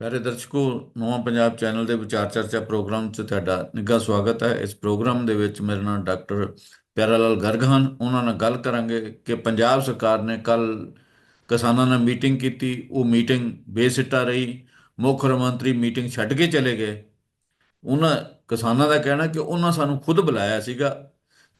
ਪਿਆਰੇ ਦਰਸ਼ਕੋ, ਨਵਾਂ ਪੰਜਾਬ ਚੈਨਲ ਦੇ ਵਿਚਾਰ ਚਰਚਾ ਪ੍ਰੋਗਰਾਮ 'ਚ ਤੁਹਾਡਾ ਨਿੱਘਾ ਸਵਾਗਤ ਹੈ। ਇਸ ਪ੍ਰੋਗਰਾਮ ਦੇ ਵਿੱਚ ਮੇਰੇ ਨਾਲ ਡਾਕਟਰ ਪਿਆਰਾ ਲਾਲ ਗਰਗ ਹਨ। ਉਹਨਾਂ ਨਾਲ ਗੱਲ ਕਰਾਂਗੇ ਕਿ ਪੰਜਾਬ ਸਰਕਾਰ ਨੇ ਕੱਲ ਕਿਸਾਨਾਂ ਨਾਲ ਮੀਟਿੰਗ ਕੀਤੀ। ਉਹ ਮੀਟਿੰਗ ਬੇਸਿੱਟਾ ਰਹੀ। ਮੁੱਖ ਮੰਤਰੀ ਮੀਟਿੰਗ ਛੱਡ ਕੇ ਚਲੇ ਗਏ। ਉਹਨਾਂ ਕਿਸਾਨਾਂ ਦਾ ਕਹਿਣਾ ਕਿ ਉਹਨਾਂ ਸਾਨੂੰ ਖੁਦ ਬੁਲਾਇਆ ਸੀਗਾ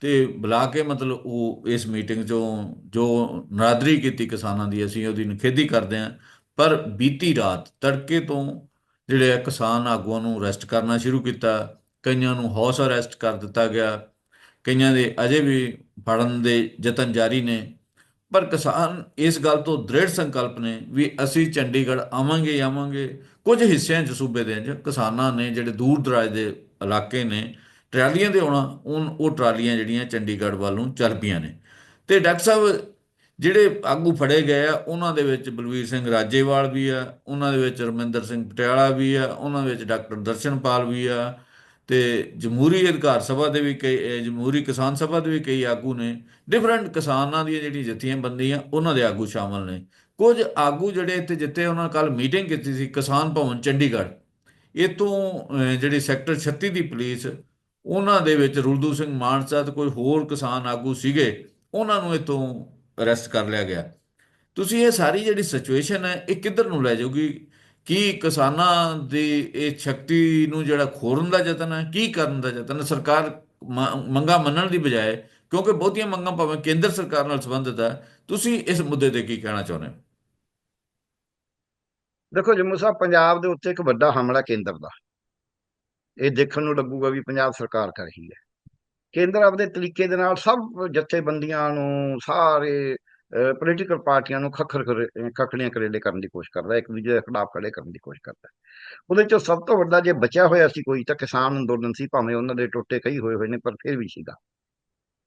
ਤੇ ਬੁਲਾ ਕੇ ਮਤਲਬ ਉਹ ਇਸ ਮੀਟਿੰਗ 'ਚੋਂ ਜੋ ਨਰਾਦਰੀ ਕੀਤੀ ਕਿਸਾਨਾਂ ਦੀ, ਅਸੀਂ ਉਹਦੀ ਨਿਖੇਧੀ ਕਰਦੇ ਹਾਂ। ਪਰ ਬੀਤੀ ਰਾਤ ਤੜਕੇ ਤੋਂ ਜਿਹੜੇ ਆ ਕਿਸਾਨ ਆਗੂਆਂ ਨੂੰ ਅਰੈਸਟ ਕਰਨਾ ਸ਼ੁਰੂ ਕੀਤਾ, ਕਈਆਂ ਨੂੰ ਹਾਊਸ ਅਰੈਸਟ ਕਰ ਦਿੱਤਾ ਗਿਆ, ਕਈਆਂ ਦੇ ਅਜੇ ਵੀ ਫੜਨ ਦੇ ਯਤਨ ਜਾਰੀ ਨੇ। ਪਰ ਕਿਸਾਨ ਇਸ ਗੱਲ ਤੋਂ ਦ੍ਰਿੜ ਸੰਕਲਪ ਨੇ ਵੀ ਅਸੀਂ ਚੰਡੀਗੜ੍ਹ ਆਵਾਂਗੇ ਆਵਾਂਗੇ। ਕੁਝ ਹਿੱਸਿਆਂ 'ਚ ਸੂਬੇ ਦੇ 'ਚ ਕਿਸਾਨਾਂ ਨੇ ਜਿਹੜੇ ਦੂਰ ਦਰਾਜ ਦੇ ਇਲਾਕੇ ਨੇ, ਟਰਾਲੀਆਂ ਦੇ ਆਉਣਾ ਉਹ ਉਹ ਟਰਾਲੀਆਂ ਜਿਹੜੀਆਂ ਚੰਡੀਗੜ੍ਹ ਵੱਲੋਂ ਚੱਲ ਪਈਆਂ ਨੇ। ਤੇ ਡਾਕਟਰ ਸਾਹਿਬ ਜਿਹੜੇ ਆਗੂ ਫੜੇ ਗਏ ਆ, ਉਹਨਾਂ ਦੇ ਵਿੱਚ ਬਲਵੀਰ ਸਿੰਘ ਰਾਜੇਵਾਲ ਵੀ ਆ, ਉਹਨਾਂ ਦੇ ਵਿੱਚ ਰਮਿੰਦਰ ਸਿੰਘ ਪਟਿਆਲਾ ਵੀ ਆ, ਉਹਨਾਂ ਵਿੱਚ ਡਾਕਟਰ ਦਰਸ਼ਨਪਾਲ ਵੀ ਆ ਤੇ ਜਮਹੂਰੀ ਅਧਿਕਾਰ ਸਭਾ ਦੇ ਵੀ ਕਈ ਜਮਹੂਰੀ ਕਿਸਾਨ ਸਭਾ ਦੇ ਵੀ ਕਈ ਆਗੂ ਨੇ। ਡਿਫਰੈਂਟ ਕਿਸਾਨਾਂ ਦੀਆਂ ਜਿਹੜੀਆਂ ਜਥੀਆਂ ਬੰਦੀਆਂ, ਉਹਨਾਂ ਦੇ ਆਗੂ ਸ਼ਾਮਲ ਨੇ। ਕੁਝ ਆਗੂ ਜਿਹੜੇ ਇੱਥੇ ਜਿੱਥੇ ਉਹਨਾਂ ਕੱਲ ਮੀਟਿੰਗ ਕੀਤੀ ਸੀ ਕਿਸਾਨ ਭਵਨ, ਚੰਡੀਗੜ੍ਹ। ਇਹ ਜਿਹੜੀ ਸੈਕਟਰ 36 ਦੀ ਪੁਲਿਸ, ਉਹਨਾਂ ਦੇ ਵਿੱਚ ਰੁਲਦੂ ਸਿੰਘ ਮਾਨਸਾ ਤੇ ਕੋਈ ਹੋਰ ਕਿਸਾਨ ਆਗੂ ਸੀਗੇ, ਉਹਨਾਂ ਨੂੰ ਇਤੋਂ ਅਰੈਸਟ ਕਰ ਲਿਆ ਗਿਆ। ਤੁਸੀਂ ਇਹ ਸਾਰੀ ਜਿਹੜੀ ਸਿਚੁਏਸ਼ਨ ਹੈ, ਇਹ ਕਿੱਧਰ ਨੂੰ ਲੈ ਜਾਊਗੀ? ਕੀ ਕਿਸਾਨਾਂ ਦੀ ਇਹ ਸ਼ਕਤੀ ਨੂੰ ਜਿਹੜਾ ਖੋਰਨ ਦਾ ਯਤਨ ਹੈ, ਕੀ ਕਰਨ ਦਾ ਯਤਨ ਸਰਕਾਰ ਮ- ਮੰਗਾਂ ਮੰਨਣ ਦੀ ਬਜਾਏ, ਕਿਉਂਕਿ ਬਹੁਤੀਆਂ ਮੰਗਾਂ ਭਾਵੇਂ ਕੇਂਦਰ ਸਰਕਾਰ ਨਾਲ ਸੰਬੰਧਿਤ ਹੈ, ਤੁਸੀਂ ਇਸ ਮੁੱਦੇ ਤੇ ਕੀ ਕਹਿਣਾ ਚਾਹੁੰਦੇ ਹੋ? ਦੇਖੋ, ਜੰਮੂ ਸਾਹਿਬ, ਪੰਜਾਬ ਦੇ ਉੱਤੇ ਇੱਕ ਵੱਡਾ ਹਮਲਾ ਕੇਂਦਰ ਦਾ। ਇਹ ਦੇਖਣ ਨੂੰ ਲੱਗੂਗਾ ਵੀ ਪੰਜਾਬ ਸਰਕਾਰ ਕਰ ਰਹੀ ਹੈ। ਕੇਂਦਰ ਆਪਦੇ ਤਰੀਕੇ ਦੇ ਨਾਲ ਸਭ ਜਥੇਬੰਦੀਆਂ ਨੂੰ ਸਾਰੇ ਪੋਲੀਟੀਕਲ ਪਾਰਟੀਆਂ ਨੂੰ ਖੱਖਰ ਕਰੇ- ਖੱਖੜੀਆਂ ਕਰੇਲੇ ਕਰਨ ਦੀ ਕੋਸ਼ਿਸ਼ ਕਰਦਾ, ਇੱਕ ਦੂਜੇ ਦੇ ਖਿਲਾਫ ਖੜੇ ਕਰਨ ਦੀ ਕੋਸ਼ਿਸ਼ ਕਰਦਾ। ਉਹਦੇ ਚੋਂ ਸਭ ਤੋਂ ਵੱਡਾ ਜੇ ਬਚਿਆ ਹੋਇਆ ਸੀ ਕੋਈ ਤਾਂ ਕਿਸਾਨ ਅੰਦੋਲਨ ਸੀ, ਭਾਵੇਂ ਉਹਨਾਂ ਦੇ ਟੋਟੇ ਕਈ ਹੋਏ ਹੋਏ ਨੇ, ਪਰ ਫਿਰ ਵੀ ਸੀਗਾ।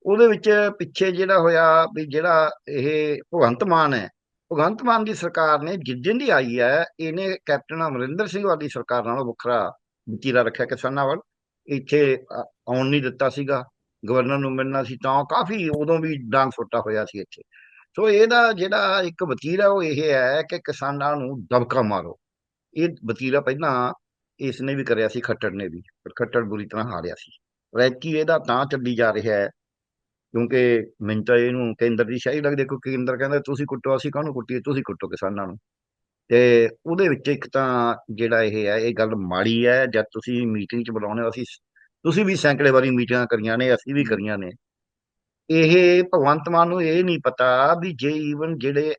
ਉਹਦੇ ਵਿੱਚ ਪਿੱਛੇ ਜਿਹੜਾ ਹੋਇਆ ਵੀ ਜਿਹੜਾ ਇਹ ਭਗਵੰਤ ਮਾਨ ਹੈ, ਭਗਵੰਤ ਮਾਨ ਦੀ ਸਰਕਾਰ ਨੇ ਜਿੱਦਣ ਦੀ ਆਈ ਹੈ, ਇਹਨੇ ਕੈਪਟਨ ਅਮਰਿੰਦਰ ਸਿੰਘ ਵਾਲੀ ਸਰਕਾਰ ਨਾਲੋਂ ਵੱਖਰਾ ਵਤੀਰਾ ਰੱਖਿਆ ਕਿਸਾਨਾਂ ਵੱਲ। ਇੱਥੇ ਆਉਣ ਨਹੀਂ ਦਿੱਤਾ ਸੀਗਾ। ਗਵਰਨਰ ਨੂੰ ਮਿਲਣਾ ਸੀ ਤਾਂ ਕਾਫੀ ਉਦੋਂ ਵੀ ਡਾਂਗ ਫੁੱਟਾ ਹੋਇਆ ਸੀ ਇੱਥੇ। ਸੋ ਇਹਦਾ ਜਿਹੜਾ ਇੱਕ ਵਤੀਰਾ ਉਹ ਇਹ ਹੈ ਕਿ ਕਿਸਾਨਾਂ ਨੂੰ ਦਬਕਾ ਮਾਰੋ। ਇਹ ਵਤੀਰਾ ਪਹਿਲਾਂ ਇਸ ਨੇ ਵੀ ਕਰਿਆ ਸੀ ਖੱਟੜ ਨੇ ਵੀ ਪਰ ਖੱਟੜ ਬੁਰੀ ਤਰ੍ਹਾਂ ਹਾਰਿਆ ਸੀ। ਰੈਕੀ ਇਹਦਾ ਤਾਂ ਚੱਲੀ ਜਾ ਰਿਹਾ ਹੈ ਕਿਉਂਕਿ ਮੈਨੂੰ ਤਾਂ ਇਹਨੂੰ ਕੇਂਦਰ ਦੀ ਸ਼ਾਹੀ ਲੱਗਦੇ ਹੈ, ਕਿਉਂਕਿ ਕੇਂਦਰ ਕਹਿੰਦਾ ਤੁਸੀਂ ਕੁੱਟੋ ਅਸੀਂ ਕਾਹਨੂੰ ਕੁੱਟੀਏ ਤੁਸੀਂ ਕੁੱਟੋ ਕਿਸਾਨਾਂ ਨੂੰ। ਤੇ ਉਹਦੇ ਵਿੱਚ ਇੱਕ ਤਾਂ ਜਿਹੜਾ ਇਹ ਹੈ ਇਹ ਗੱਲ ਮਾੜੀ ਹੈ ਜਦ ਤੁਸੀਂ ਮੀਟਿੰਗ 'ਚ ਬੁਲਾਉਣੇ ਹੋ ਅਸੀਂ ਤੁਸੀਂ ਵੀ ਸੈਂਕੜੇ ਵਾਰੀ ਮੀਟਿੰਗਾਂ ਕਰੀਆਂ ਨੇ ਅਸੀਂ ਵੀ ਕਰੀਆਂ ਨੇ। ਇਹ ਭਗਵੰਤ ਮਾਨ ਨੂੰ ਇਹ ਨਹੀਂ ਪਤਾ ਵੀ ਜੇ ਈਵਨ ਜਿਹੜੇ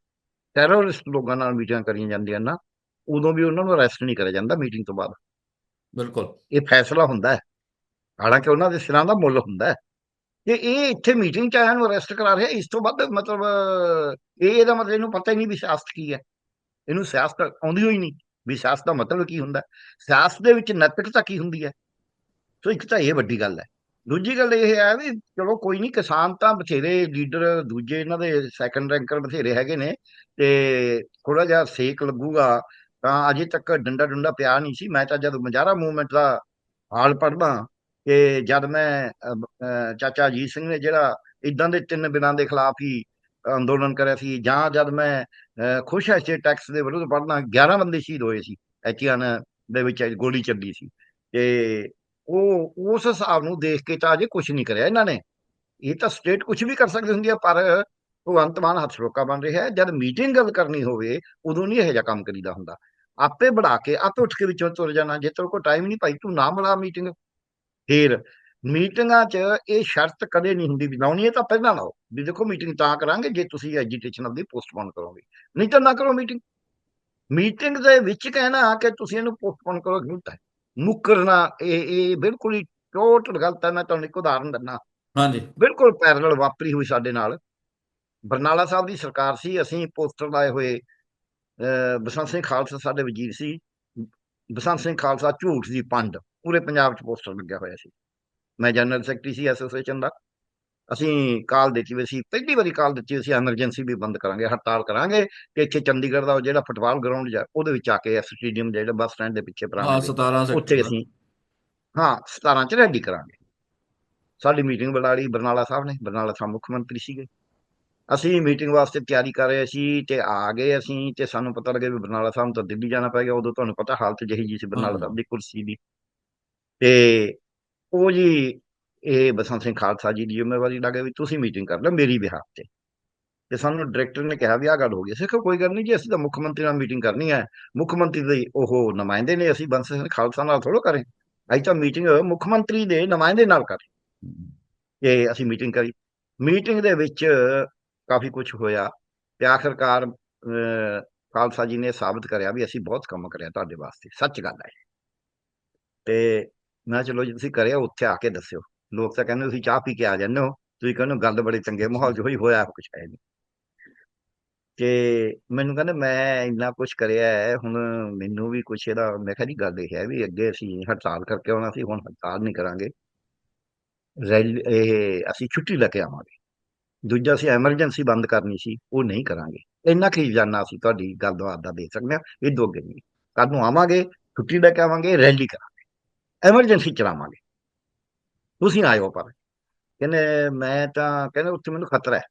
ਟੈਰਰਿਸਟ ਲੋਕਾਂ ਨਾਲ ਮੀਟਿੰਗਾਂ ਕਰੀਆਂ ਜਾਂਦੀਆਂ ਨਾ ਉਦੋਂ ਵੀ ਉਹਨਾਂ ਨੂੰ ਅਰੈਸਟ ਨਹੀਂ ਕਰਿਆ ਜਾਂਦਾ ਮੀਟਿੰਗ ਤੋਂ ਬਾਅਦ। ਬਿਲਕੁਲ। ਇਹ ਫੈਸਲਾ ਹੁੰਦਾ ਹੈ। ਹਾਲਾਂਕਿ ਉਹਨਾਂ ਦੇ ਸਿਰਾਂ ਦਾ ਮੁੱਲ ਹੁੰਦਾ ਹੈ। ਕਿ ਇਹ ਇੱਥੇ ਮੀਟਿੰਗ ਚ ਆਇਆਂ ਨੂੰ ਅਰੈਸਟ ਕਰਾ ਰਿਹਾ ਇਸ ਤੋਂ ਵੱਧ ਮਤਲਬ ਇਹ ਇਹਦਾ ਮਤਲਬ ਇਹਨੂੰ ਪਤਾ ਹੀ ਨਹੀਂ ਵੀ ਸਿਆਸਤ ਕੀ ਹੈ। ਇਹਨੂੰ ਸਿਆਸਤ ਆਉਂਦੀ ਹੋਈ ਨਹੀਂ। ਵੀ ਸਿਆਸਤ ਦਾ ਮਤਲਬ ਕੀ ਹੁੰਦਾ। ਸਿਆਸਤ ਦੇ ਵਿੱਚ ਨੈਤਿਕਤਾ ਕੀ ਹੁੰਦੀ ਹੈ? ਸੋ ਇੱਕ ਤਾਂ ਇਹ ਵੱਡੀ ਗੱਲ ਹੈ। ਦੂਜੀ ਗੱਲ ਇਹ ਹੈ ਵੀ ਚਲੋ ਕੋਈ ਨਹੀਂ, ਕਿਸਾਨ ਤਾਂ ਬਥੇਰੇ ਲੀਡਰ ਦੂਜੇ ਇਹਨਾਂ ਦੇ ਸੈਕੰਡ ਰੈਂਕਰ ਬਥੇਰੇ ਹੈਗੇ ਨੇ ਤੇ ਥੋੜਾ ਜਿਹਾ ਸੇਕ ਲੱਗੂਗਾ ਤਾਂ ਅਜੇ ਤੱਕ ਡੰਡਾ ਡੁੰਡਾ ਪਿਆ ਨਹੀਂ ਸੀ। ਮੈਂ ਤਾਂ ਜਦ ਮਜਾਰਾ ਮੂਵਮੈਂਟ ਦਾ ਹਾਲ ਪੜਦਾ ਕਿ ਜਦ ਮੈਂ ਚਾਚਾ ਅਜੀਤ ਸਿੰਘ ਨੇ ਜਿਹੜਾ ਇਦਾਂ ਦੇ ਤਿੰਨ ਬਿਨਾਂ ਦੇ ਖਿਲਾਫ ਹੀ ਅੰਦੋਲਨ ਕਰਿਆ ਸੀ ਜਾਂ ਜਦ ਮੈਂ ਖੁਸ਼ ਹੈ ਸਟੇਟ ਟੈਕਸ ਦੇ ਵਿਰੁੱਧ ਪੜਨਾ 11 ਬੰਦੇ ਸ਼ਹੀਦ ਹੋਏ ਸੀ ਐਚੀਆਨ ਦੇ ਵਿੱਚ ਗੋਲੀ ਚੱਲੀ ਸੀ। ਤੇ ਉਹ, ਉਸ ਹਿਸਾਬ ਨੂੰ ਦੇਖ ਕੇ ਤਾਂ ਅਜੇ ਕੁਝ ਨਹੀਂ ਕਰਿਆ ਇਹਨਾਂ ਨੇ। ਇਹ ਤਾਂ ਸਟੇਟ ਕੁਝ ਵੀ ਕਰ ਸਕਦੀ ਹੁੰਦੀ ਹੈ ਪਰ ਭਗਵੰਤ ਮਾਨ ਹੱਥ ਸਰੋਕਾ ਬਣ ਰਿਹਾ ਹੈ। ਜਦ ਮੀਟਿੰਗ ਗੱਲ ਕਰਨੀ ਹੋਵੇ, ਉਦੋਂ ਨਹੀਂ ਇਹੋ ਜਿਹਾ ਕੰਮ ਕਰੀਦਾ ਹੁੰਦਾ। ਆਪੇ ਬਣਾ ਕੇ, ਆਪੇ ਉੱਠ ਕੇ ਵਿੱਚੋਂ ਤੁਰ ਜਾਣਾ। ਜੇ ਤੇਰੇ ਕੋਲ ਟਾਈਮ ਨਹੀਂ ਭਾਈ, ਤੂੰ ਨਾ ਬਣਾ ਮੀਟਿੰਗ ਫੇਰ ਮੀਟਿੰਗਾਂ 'ਚ ਇਹ ਸ਼ਰਤ ਕਦੇ ਨਹੀਂ ਹੁੰਦੀ ਵੀ ਲਾਉਣੀ ਹੈ ਤਾਂ ਪਹਿਲਾਂ ਲਾਓ। ਵੀ ਦੇਖੋ ਮੀਟਿੰਗ ਤਾਂ ਕਰਾਂਗੇ, ਜੇ ਤੁਸੀਂ ਐਜੀਟੇਸ਼ਨ ਆਪਦੀ ਪੋਸਟਪੋਨ ਕਰੋਗੇ। ਨਹੀਂ ਤਾਂ ਨਾ ਕਰੋ ਮੀਟਿੰਗ ਮੀਟਿੰਗ ਦੇ ਵਿੱਚ ਕਹਿਣਾ ਕਿ ਤੁਸੀਂ ਇਹਨੂੰ ਪੋਸਟਪੋਨ ਕਰੋ ਗਲਤ ਹੈ। ਮੁਕਰਨਾ ਇਹ ਇਹ ਬਿਲਕੁਲ ਹੀ ਟੋਟਲ ਗਲਤ ਹੈ ਮੈਂ ਤੁਹਾਨੂੰ ਇੱਕ ਉਦਾਹਰਨ ਦਿੰਦਾ। ਹਾਂਜੀ। ਬਿਲਕੁਲ ਪੈਰਲਲ ਵਾਪਰੀ ਹੋਈ ਸਾਡੇ ਨਾਲ। ਬਰਨਾਲਾ ਸਾਹਿਬ ਦੀ ਸਰਕਾਰ ਸੀ ਅਸੀਂ ਪੋਸਟਰ ਲਾਏ ਹੋਏ ਬਸੰਤ ਸਿੰਘ ਖਾਲਸਾ ਸਾਡੇ ਵਜ਼ੀਰ ਸੀ ਬਸੰਤ ਸਿੰਘ ਖਾਲਸਾ ਝੂਠ ਦੀ ਪੰਡ ਪੂਰੇ ਪੰਜਾਬ 'ਚ ਪੋਸਟਰ ਲੱਗਿਆ ਹੋਇਆ ਸੀ। ਮੈਂ ਜਨਰਲ ਸੈਕਟਰੀ ਸੀ ਐਸੋਸੀਏਸ਼ਨ ਦਾ ਅਸੀਂ ਕਾਲ ਦਿੱਤੀ ਵੀ ਸੀ ਪਹਿਲੀ ਵਾਰੀ ਕਾਲ ਦਿੱਤੀ ਅਸੀਂ ਐਮਰਜੈਂਸੀ ਵੀ ਬੰਦ ਕਰਾਂਗੇ ਹੜਤਾਲ ਕਰਾਂਗੇ ਕਿ ਇੱਥੇ ਚੰਡੀਗੜ੍ਹ ਦਾ ਜਿਹੜਾ ਫੁੱਟਬਾਲ ਗਰਾਊਂਡ ਜਾ ਉਹਦੇ ਵਿੱਚ ਆ ਕੇ ਸਟੇਡੀਅਮ ਜਿਹੜਾ ਬੱਸ ਸਟੈਂਡ ਦੇ ਪਿੱਛੇ ਹਾਂ ਪੁਰਾਣੇ ਦੇ, 17 ਸੈਕਟਰ ਉੱਥੇ ਅਸੀਂ ਹਾਂ 17 ਚ ਰੈਡੀ ਕਰਾਂਗੇ। ਸਾਡੀ ਮੀਟਿੰਗ ਬੁਲਾ ਲਈ ਬਰਨਾਲਾ ਸਾਹਿਬ ਨੇ ਬਰਨਾਲਾ ਸਾਹਿਬ ਮੁੱਖ ਮੰਤਰੀ ਸੀਗੇ। ਅਸੀਂ ਮੀਟਿੰਗ ਵਾਸਤੇ ਤਿਆਰੀ ਕਰ ਰਹੇ ਸੀ ਤੇ ਆ ਗਏ ਅਸੀਂ ਤੇ ਸਾਨੂੰ ਪਤਾ ਲੱਗਿਆ ਵੀ ਬਰਨਾਲਾ ਸਾਹਿਬ ਤੋਂ ਦਿੱਲੀ ਜਾਣਾ ਪੈ ਗਿਆ ਉਦੋਂ ਤੁਹਾਨੂੰ ਪਤਾ ਹਾਲਤ ਜਿਹੀ ਜੀ ਸੀ ਬਰਨਾਲਾ ਸਾਹਿਬ ਦੀ ਕੁਰਸੀ ਦੀ। ਤੇ ਉਹ ਜੀ ਇਹ ਬਸੰਤ ਸਿੰਘ ਖਾਲਸਾ ਜੀ ਦੀ ਜ਼ਿੰਮੇਵਾਰੀ ਲੱਗੇ ਵੀ ਤੁਸੀਂ ਮੀਟਿੰਗ ਕਰ ਲਓ ਮੇਰੀ ਬਿਹਾਫ ਤੇ। ਤੇ ਸਾਨੂੰ ਡਾਇਰੈਕਟਰ ਨੇ ਕਿਹਾ ਵੀ ਆਹ ਗੱਲ ਹੋ ਗਈ। ਅਸੀਂ ਕੋਈ ਗੱਲ ਨਹੀਂ ਜੀ ਅਸੀਂ ਤਾਂ ਮੁੱਖ ਮੰਤਰੀ ਨਾਲ ਮੀਟਿੰਗ ਕਰਨੀ ਹੈ। ਮੁੱਖ ਮੰਤਰੀ ਦੇ ਉਹ ਨੁਮਾਇੰਦੇ ਨੇ ਅਸੀਂ ਬੰਸ ਸਿੰਘ ਖਾਲਸਾ ਨਾਲ ਥੋੜੋ ਕਰੇ। ਅਸੀਂ ਤਾਂ ਮੀਟਿੰਗ ਮੁੱਖ ਮੰਤਰੀ ਦੇ ਨੁਮਾਇੰਦੇ ਨਾਲ ਕਰੇ। ਇਹ ਅਸੀਂ ਮੀਟਿੰਗ ਕਰੀ। ਮੀਟਿੰਗ ਦੇ ਵਿੱਚ ਕਾਫੀ ਕੁਝ ਹੋਇਆ। ਤੇ ਆਖਰਕਾਰ ਅਹ, ਖਾਲਸਾ ਜੀ ਨੇ ਸਾਬਤ ਕਰਿਆ ਵੀ ਅਸੀਂ ਬਹੁਤ ਕੰਮ ਕਰਿਆ ਤੁਹਾਡੇ ਵਾਸਤੇ। ਸੱਚ ਗੱਲ ਹੈ। ਤੇ ਮੈਂ ਕਿਹਾ ਚਲੋ ਜੀ ਤੁਸੀਂ ਕਰਿਆ ਉੱਥੇ ਆ ਕੇ ਦੱਸਿਓ। ਲੋਕ ਤਾਂ ਕਹਿੰਦੇ ਤੁਸੀਂ ਚਾਹ ਪੀ ਕੇ ਆ ਜਾਂਦੇ ਹੋ, ਤੁਸੀਂ ਕਹਿੰਦੇ ਹੋ ਗੱਲ ਬੜੇ ਚੰਗੇ ਮਾਹੌਲ 'ਚ ਹੋਈ, ਹੋਇਆ ਕੁਝ ਹੈ ਨਹੀਂ। ਤੇ ਮੈਨੂੰ ਕਹਿੰਦੇ ਮੈਂ ਇੰਨਾ ਕੁਝ ਕਰਿਆ ਹੈ, ਹੁਣ ਮੈਨੂੰ ਵੀ ਕੁਝ ਇਹਦਾ, ਮੈਂ ਕਿਹਾ ਜੀ ਗੱਲ ਇਹ ਹੈ ਵੀ ਅੱਗੇ ਅਸੀਂ ਹੜਤਾਲ ਕਰਕੇ ਆਉਣਾ ਸੀ, ਹੁਣ ਹੜਤਾਲ ਨਹੀਂ ਕਰਾਂਗੇ। ਰੈਲੀ, ਇਹ ਅਸੀਂ ਛੁੱਟੀ ਲੈ ਕੇ ਆਵਾਂਗੇ। ਦੂਜਾ ਅਸੀਂ ਐਮਰਜੈਂਸੀ ਬੰਦ ਕਰਨੀ ਸੀ, ਉਹ ਨਹੀਂ ਕਰਾਂਗੇ। ਇੰਨਾ ਕੀ ਜਾਨਣਾ ਅਸੀਂ ਤੁਹਾਡੀ ਗੱਲਬਾਤ ਦਾ ਦੇ ਸਕਦੇ ਹਾਂ, ਇਹ ਦੋ ਅੱਗੇ ਨਹੀਂ। ਕੱਲ ਨੂੰ ਆਵਾਂਗੇ, ਛੁੱਟੀ ਲੈ ਕੇ ਆਵਾਂਗੇ, ਰੈਲੀ ਕਰਾਂਗੇ। ਐਮਰਜੈਂਸੀ ਚਲਾਵਾਂਗੇ। ਤੁਸੀਂ ਆਇਓ ਪਰ ਕਹਿੰਦੇ ਮੈਂ ਤਾਂ, ਕਹਿੰਦੇ ਉੱਥੇ ਮੈਨੂੰ ਖਤਰਾ ਹੈ।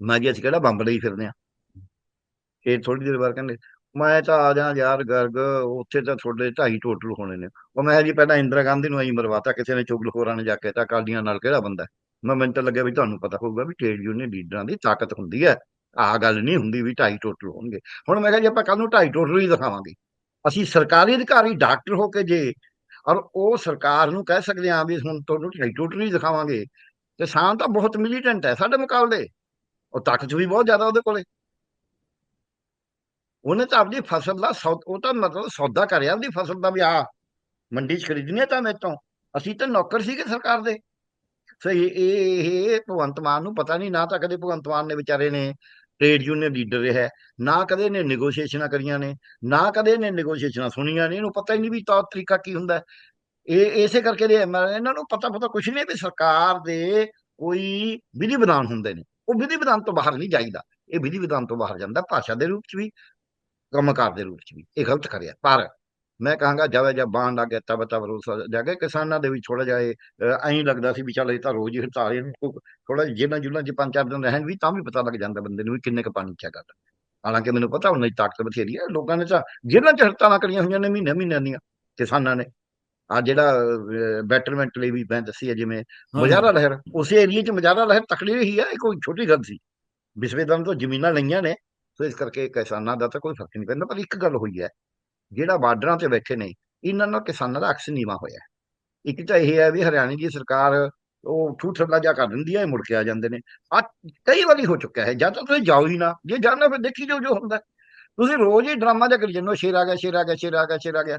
ਮੈਂ ਜੀ ਅਸੀਂ ਕਿਹੜਾ ਬੰਬ ਲਈ ਫਿਰਦੇ ਆ ਇਹ ਥੋੜੀ ਦੇਰ ਬਾਅਦ ਕਹਿੰਦੇ, ਮੈਂ ਤਾਂ ਆ ਜਾ ਯਾਰ ਗਰਗ, ਉੱਥੇ ਤਾਂ ਤੁਹਾਡੇ ਢਾਈ ਟੋਟਲ ਹੋਣੇ ਨੇ। ਉਹ ਮੈਂ ਜੀ, ਪਹਿਲਾਂ ਇੰਦਰਾ ਗਾਂਧੀ ਨੂੰ ਐਂ ਮਰਵਾਤਾ, ਕਿਸੇ ਨੇ ਚੁਗਲਖੋਰਾਂ ਨੇ ਜਾ ਕੇ ਤਾਂ ਅਕਾਲੀਆਂ ਨਾਲ ਕਿਹੜਾ ਬੰਦਾ ਮੈਂ, ਮੈਨੂੰ ਤਾਂ ਲੱਗਿਆ ਵੀ ਤੁਹਾਨੂੰ ਪਤਾ ਹੋਊਗਾ ਵੀ ਟ੍ਰੇਡ ਯੂਨੀਅਨ ਲੀਡਰਾਂ ਦੀ ਤਾਕਤ ਹੁੰਦੀ ਹੈ। ਆਹ ਗੱਲ ਨਹੀਂ ਹੁੰਦੀ ਵੀ ਢਾਈ ਟੋਟਲ ਹੋਣਗੇ। ਹੁਣ ਮੈਂ ਕਿਹਾ ਜੀ, ਆਪਾਂ ਕੱਲ ਨੂੰ ਢਾਈ ਟੋਟਲ ਹੀ ਦਿਖਾਵਾਂਗੇ। ਅਸੀਂ ਸਰਕਾਰੀ ਅਧਿਕਾਰੀ, ਡਾਕਟਰ ਹੋ ਕੇ ਜੇ ਔਰ ਉਹ ਸਰਕਾਰ ਨੂੰ ਕਹਿ ਸਕਦੇ ਹਾਂ ਵੀ ਹੁਣ ਤੁਹਾਨੂੰ ਢਾਈ ਟੋਟਲ ਦਿਖਾਵਾਂਗੇ, ਤੇ ਸਾਂ ਤਾਂ ਬਹੁਤ ਮਿਲੀਟੈਂਟ ਹੈ ਸਾਡੇ ਮੁਕਾਬਲੇ। ਉਹ ਤਾਕਤ ਵੀ ਬਹੁਤ ਜ਼ਿਆਦਾ ਉਹਦੇ ਕੋਲੇ। ਉਹਨੇ ਤਾਂ ਆਪਣੀ ਫਸਲ ਦਾ ਸੌ, ਉਹ ਤਾਂ ਮਤਲਬ ਸੌਦਾ ਕਰਿਆ ਆਪਣੀ ਫਸਲ ਦਾ ਵੀ ਆ ਮੰਡੀ 'ਚ ਖਰੀਦਣੀ ਹੈ ਤਾਂ ਮੇਰੇ ਤੋਂ। ਅਸੀਂ ਤਾਂ ਨੌਕਰ ਸੀਗੇ ਸਰਕਾਰ ਦੇ। ਸੋ ਇਹ ਇਹ ਇਹ ਭਗਵੰਤ ਮਾਨ ਨੂੰ ਪਤਾ ਨਹੀਂ, ਨਾ ਤਾਂ ਕਦੇ ਭਗਵੰਤ ਮਾਨ ਨੇ ਵਿਚਾਰੇ ਨੇ ਟ੍ਰੇਡ ਯੂਨੀਅਨ ਲੀਡਰ ਰਿਹਾ ਨਾ ਕਦੇ ਨੇ ਨੈਗੋਸ਼ੀਏਸ਼ਨਾਂ ਕਰੀਆਂ ਨੇ, ਨਾ ਕਦੇ ਨੇ ਨੈਗੋਸ਼ੀਏਸ਼ਨਾਂ ਸੁਣੀਆਂ ਨੇ। ਇਹਨੂੰ ਪਤਾ ਹੀ ਨਹੀਂ ਵੀ ਤੌਰ ਤਰੀਕਾ ਕੀ ਹੁੰਦਾ ਇਹ, ਇਸੇ ਕਰਕੇ ਦੇ ਇਹਨਾਂ ਨੂੰ ਪਤਾ ਪਤਾ ਕੁਝ ਨਹੀਂ ਵੀ ਸਰਕਾਰ ਦੇ ਕੋਈ ਵਿਧੀ ਵਿਧਾਨ ਹੁੰਦੇ ਨੇ। ਉਹ ਵਿਧੀ ਵਿਧਾਨ ਤੋਂ ਬਾਹਰ ਨਹੀਂ ਜਾਈਦਾ। ਇਹ ਵਿਧੀ ਵਿਧਾਨ ਤੋਂ ਬਾਹਰ ਜਾਂਦਾ ਭਾਸ਼ਾ ਦੇ ਰੂਪ 'ਚ ਵੀ, ਕੰਮਕਾਰ ਦੇ ਰੂਪ 'ਚ ਵੀ। ਇਹ ਗਲਤ ਕਰਿਆ। ਪਰ ਮੈਂ ਕਹਾਂਗਾ ਜਦ ਜਦ ਬਾਣ ਲੱਗ ਤਬ ਤਬ ਰੋਸ ਜਾਗੇ ਕਿਸਾਨਾਂ ਦੇ ਵੀ ਥੋੜਾ ਜਿਹਾ ਐਂ ਲੱਗਦਾ ਸੀ ਵੀ ਚੱਲ ਇਹ ਤਾਂ ਰੋਜ਼ ਹੀ ਹੜਤਾਲ ਇਹਨੂੰ ਥੋੜਾ ਜੇਲਾਂ ਜੁਲਾਂ 'ਚ ਪੰਜ ਚਾਰ ਦਿਨ ਰਹਿਣ ਵੀ ਤਾਂ ਵੀ ਪਤਾ ਲੱਗ ਜਾਂਦਾ ਬੰਦੇ ਨੂੰ ਵੀ ਕਿੰਨੇ ਕ ਪਾਣੀ 'ਚ ਹੈ ਗੱਲ ਹਾਲਾਂਕਿ ਮੈਨੂੰ ਪਤਾ ਉਹਨਾਂ ਦੀ ਤਾਕਤ ਬਥੇਰੀ ਹੈ ਲੋਕਾਂ ਨੇ ਤਾਂ ਜੇਲਾਂ 'ਚ ਹੜਤਾਲਾਂ ਕਰੀਆਂ ਹੋਈਆਂ ਨੇ ਮਹੀਨੇ ਮਹੀਨਿਆਂ ਦੀਆਂ ਕਿਸਾਨਾਂ ਨੇ। ਆ ਜਿਹੜਾ ਬੈਟਰਮੈਂਟ ਲਈ ਵੀ ਮੈਂ ਦੱਸੀ ਹੈ ਜਿਵੇਂ ਮੁਜ਼ਾਹਰਾ ਲਹਿਰ ਉਸੇ ਏਰੀਏ 'ਚ ਮੁਜ਼ਾਹਰਾ ਲਹਿਰ ਤਕੜੀ ਰਹੀ ਹੈ ਇਹ ਕੋਈ ਛੋਟੀ ਗੱਲ ਸੀ। ਵਿਸਵੇਦਮ ਤੋਂ ਜ਼ਮੀਨਾਂ ਲਈਆਂ ਨੇ ਸੋ ਇਸ ਕਰਕੇ ਕਿਸਾਨਾਂ ਦਾ ਤਾਂ ਕੋਈ ਫ਼ਰਕ ਨਹੀਂ ਪੈਂਦਾ ਪਰ ਇੱਕ ਗੱਲ ਹੋਈ ਹੈ ਜਿਹੜਾ ਬਾਰਡਰਾਂ ਤੇ ਬੈਠੇ ਨੇ ਇਹਨਾਂ ਨਾਲ ਕਿਸਾਨਾਂ ਦਾ ਅਕਸ ਨੀਵਾ ਹੋਇਆ ਇੱਕ ਤਾਂ ਇਹ ਹੈ ਵੀ ਹਰਿਆਣੇ ਦੀ ਸਰਕਾਰ ਉਹ ਠੂਠਲਾ ਜਾ ਕਰ ਦਿੰਦੀ ਹੈ ਮੁੜ ਕੇ ਆ ਜਾਂਦੇ ਨੇ। ਆ ਕਈ ਵਾਰੀ ਹੋ ਚੁੱਕਿਆ ਹੈ ਜਾਂ ਤਾਂ ਤੁਸੀਂ ਜਾਓ ਹੀ ਨਾ ਜੇ ਜਾਣਾ ਫਿਰ ਦੇਖੀ ਜਾਓ ਜੋ ਹੁੰਦਾ ਤੁਸੀਂ ਰੋਜ਼ ਹੀ ਡਰਾਮਾ ਜਿਹਾ ਕਰੀ ਜਾਂਦੇ ਸ਼ੇਰ ਆ ਗਿਆ ਸ਼ੇਰ ਆ ਗਿਆ ਸ਼ੇਰ ਆ ਗਿਆ ਸ਼ੇਰ ਆ ਗਿਆ।